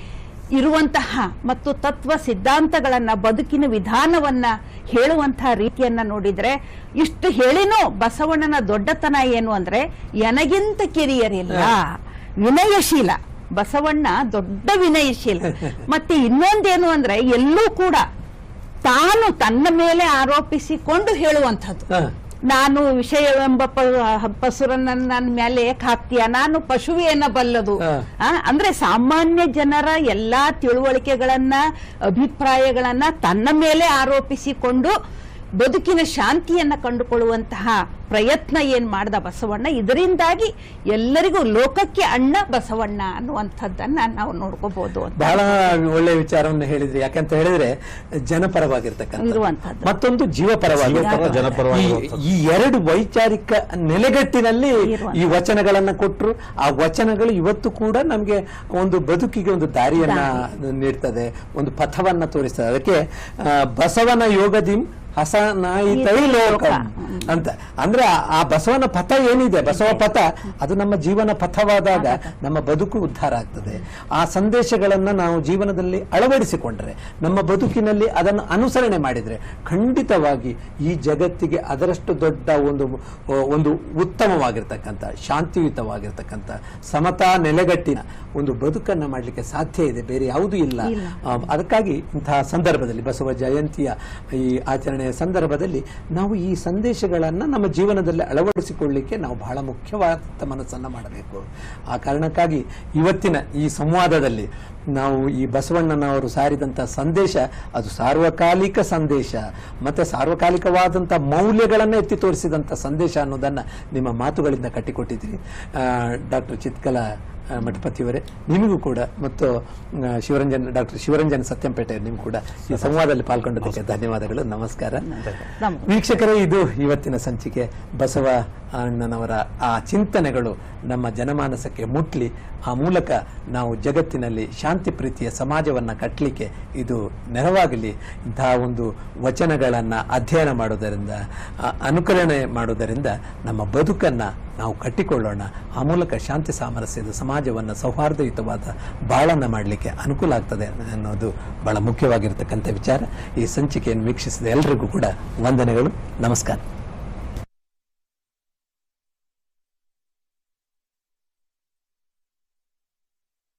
Speaker 2: ಇರುವಂತಹ ಮತ್ತು ತತ್ವ ಸಿದ್ಧಾಂತಗಳನ್ನ ಬದುಕಿನ ವಿಧಾನವನ್ನ ಹೇಳುವಂತಹ ರೀತಿಯನ್ನ ನೋಡಿದ್ರೆ ಇಷ್ಟು ಹೇಳಿನೂ ಬಸವಣ್ಣನ ದೊಡ್ಡತನ ಏನು ಅಂದ್ರೆ ಎನಗಿಂತ ಕಿರಿಯರಿಲ್ಲ ವಿನಯಶೀಲ. ಬಸವಣ್ಣ ದೊಡ್ಡ ವಿನಯಶೀಲ. <laughs> ಮತ್ತೆ ಇನ್ನೊಂದೇನು ಅಂದ್ರೆ ಎಲ್ಲೂ ಕೂಡ ತಾನು ತನ್ನ ಮೇಲೆ ಆರೋಪಿಸಿಕೊಂಡು ಹೇಳುವಂಥದ್ದು. ನಾನು ವಿಷಯವೆಂಬ ಪಸುರನ್ನ ನನ್ನ ಮೇಲೆ ಹಾಕ್ತೀಯ? ನಾನು ಪಶುವೇನ ಬಲ್ಲದು. ಅಂದ್ರೆ ಸಾಮಾನ್ಯ ಜನರ ಎಲ್ಲಾ ತಿಳುವಳಿಕೆಗಳನ್ನ ಅಭಿಪ್ರಾಯಗಳನ್ನ ತನ್ನ ಮೇಲೆ ಆರೋಪಿಸಿಕೊಂಡು ಬದುಕಿನ ಶಾಂತಿಯನ್ನ ಕಂಡುಕೊಳ್ಳುವಂತಹ ಪ್ರಯತ್ನ ಏನ್ ಮಾಡ್ದ ಬಸವಣ್ಣ? ಇದರಿಂದಾಗಿ ಎಲ್ಲರಿಗೂ ಲೋಕಕ್ಕೆ ಅಣ್ಣ ಬಸವಣ್ಣ ಅನ್ನುವಂಥದ್ದನ್ನ ನಾವು ನೋಡ್ಕೋಬಹುದು ಅಂತ.
Speaker 1: ಬಹಳ ಒಳ್ಳೆ ವಿಚಾರವನ್ನು ಹೇಳಿದ್ರಿ. ಯಾಕಂತ ಹೇಳಿದ್ರೆ ಜನಪರವಾಗಿರ್ತಕ್ಕಂಥ ಮತ್ತೊಂದು ಜೀವಪರವಾಗಿ
Speaker 3: ಜನಪರವಾಗಿ
Speaker 1: ಈ- ಎರಡು ವೈಚಾರಿಕ ನೆಲೆಗಟ್ಟಿನಲ್ಲಿ ಈ ವಚನಗಳನ್ನ ಕೊಟ್ಟರು ಆ ವಚನಗಳು ಇವತ್ತು ಕೂಡ ನಮಗೆ ಒಂದು ಬದುಕಿಗೆ ಒಂದು ದಾರಿಯನ್ನ ನೀಡ್ತದೆ. ಒಂದು ಪಥವನ್ನ ತೋರಿಸ್ತದೆ. ಅದಕ್ಕೆ ಆ, ಬಸವನ ಯೋಗದಿಂ ಹಸನಾಯಿತೈ ಲೋಕ ಅಂತ. ಅಂದ್ರೆ ಆ- ಬಸವನ ಪಥ ಏನಿದೆ? ಬಸವ ಪಥ ಅದು ನಮ್ಮ ಜೀವನ ಪಥವಾದಾಗ ನಮ್ಮ ಬದುಕು ಉದ್ಧಾರ ಆಗ್ತದೆ. ಆ ಸಂದೇಶಗಳನ್ನ ನಾವು ಜೀವನದಲ್ಲಿ ಅಳವಡಿಸಿಕೊಂಡ್ರೆ ನಮ್ಮ ಬದುಕಿನಲ್ಲಿ ಅದನ್ನು ಅನುಸರಣೆ ಮಾಡಿದ್ರೆ ಖಂಡಿತವಾಗಿ ಈ ಜಗತ್ತಿಗೆ ಅದರಷ್ಟು ದೊಡ್ಡ ಒಂದು ಒಂದು ಉತ್ತಮವಾಗಿರ್ತಕ್ಕಂಥ ಶಾಂತಿಯುತವಾಗಿರ್ತಕ್ಕಂಥ ಸಮತಾ ನೆಲೆಗಟ್ಟಿನ ಒಂದು ಬದುಕನ್ನ ಮಾಡಲಿಕ್ಕೆ ಸಾಧ್ಯ ಇದೆ. ಬೇರೆ ಯಾವುದೂ ಇಲ್ಲ. ಅದಕ್ಕಾಗಿ ಇಂತಹ ಸಂದರ್ಭದಲ್ಲಿ ಬಸವ ಜಯಂತಿಯ ಈ ಆಚರಣೆಯ ಸಂದರ್ಭದಲ್ಲಿ ನಾವು ಈ ಸಂದೇಶಗಳನ್ನು ನಮ್ಮ ಜೀವನದಲ್ಲಿ ಅಳವಡಿಸಿಕೊಳ್ಳಿಕ್ಕೆ ನಾವು ಬಹಳ ಮುಖ್ಯವಾದ ಮನಸ್ಸನ್ನು ಮಾಡಬೇಕು. ಆ ಕಾರಣಕ್ಕಾಗಿ ಇವತ್ತಿನ ಈ ಸಂವಾದದಲ್ಲಿ ನಾವು ಈ ಬಸವಣ್ಣನವರು ಸಾರಿದಂಥ ಸಂದೇಶ, ಅದು ಸಾರ್ವಕಾಲಿಕ ಸಂದೇಶ, ಮತ್ತು ಸಾರ್ವಕಾಲಿಕವಾದಂಥ ಮೌಲ್ಯಗಳನ್ನು ಎತ್ತಿ ತೋರಿಸಿದಂಥ ಸಂದೇಶ ಅನ್ನೋದನ್ನು ನಿಮ್ಮ ಮಾತುಗಳಿಂದ ಕಟ್ಟಿಕೊಟ್ಟಿದ್ದೀರಿ ಡಾಕ್ಟರ್ ಚಿತ್ಕಲ ಮಠಪತಿಯವರೇ ನಿಮಗೂ ಕೂಡ ಮತ್ತು ಶಿವರಂಜನ್ ಡಾಕ್ಟರ್ ಶಿವರಂಜನ್ ಸತ್ಯಂಪೇಟೆ ನಿಮ್ಗೆ ಕೂಡ ಈ ಸಂವಾದದಲ್ಲಿ ಪಾಲ್ಗೊಂಡಿದ್ದಕ್ಕೆ ಧನ್ಯವಾದಗಳು. ನಮಸ್ಕಾರ.
Speaker 2: ನಮಸ್ಕಾರ.
Speaker 1: ವೀಕ್ಷಕರೇ ಇದು ಇವತ್ತಿನ ಸಂಚಿಕೆ. ಬಸವ ಅಣ್ಣನವರ ಆ ಚಿಂತನೆಗಳು ನಮ್ಮ ಜನಮಾನಸಕ್ಕೆ ಮುಟ್ಲಿ. ಆ ಮೂಲಕ ನಾವು ಜಗತ್ತಿನಲ್ಲಿ ಶಾಂತಿ ಪ್ರೀತಿಯ ಸಮಾಜವನ್ನು ಕಟ್ಟಲಿಕ್ಕೆ ಇದು ನೆರವಾಗಲಿ. ಇಂತಹ ಒಂದು ವಚನಗಳನ್ನು ಅಧ್ಯಯನ ಮಾಡೋದರಿಂದ ಅನುಕರಣೆ ಮಾಡೋದರಿಂದ ನಮ್ಮ ಬದುಕನ್ನು ನಾವು ಕಟ್ಟಿಕೊಳ್ಳೋಣ. ಆ ಮೂಲಕ ಶಾಂತಿ ಸಾಮರಸ್ಯದ ಸಮಾಜವನ್ನು ಸೌಹಾರ್ದಯುತವಾದ ಬಾಳನ್ನು ಮಾಡಲಿಕ್ಕೆ ಅನುಕೂಲ ಆಗ್ತದೆ ಅನ್ನೋದು ಬಹಳ ಮುಖ್ಯವಾಗಿರ್ತಕ್ಕಂಥ ವಿಚಾರ. ಈ ಸಂಚಿಕೆಯನ್ನು ವೀಕ್ಷಿಸಿದ ಎಲ್ಲರಿಗೂ ಕೂಡ ವಂದನೆಗಳು. ನಮಸ್ಕಾರ.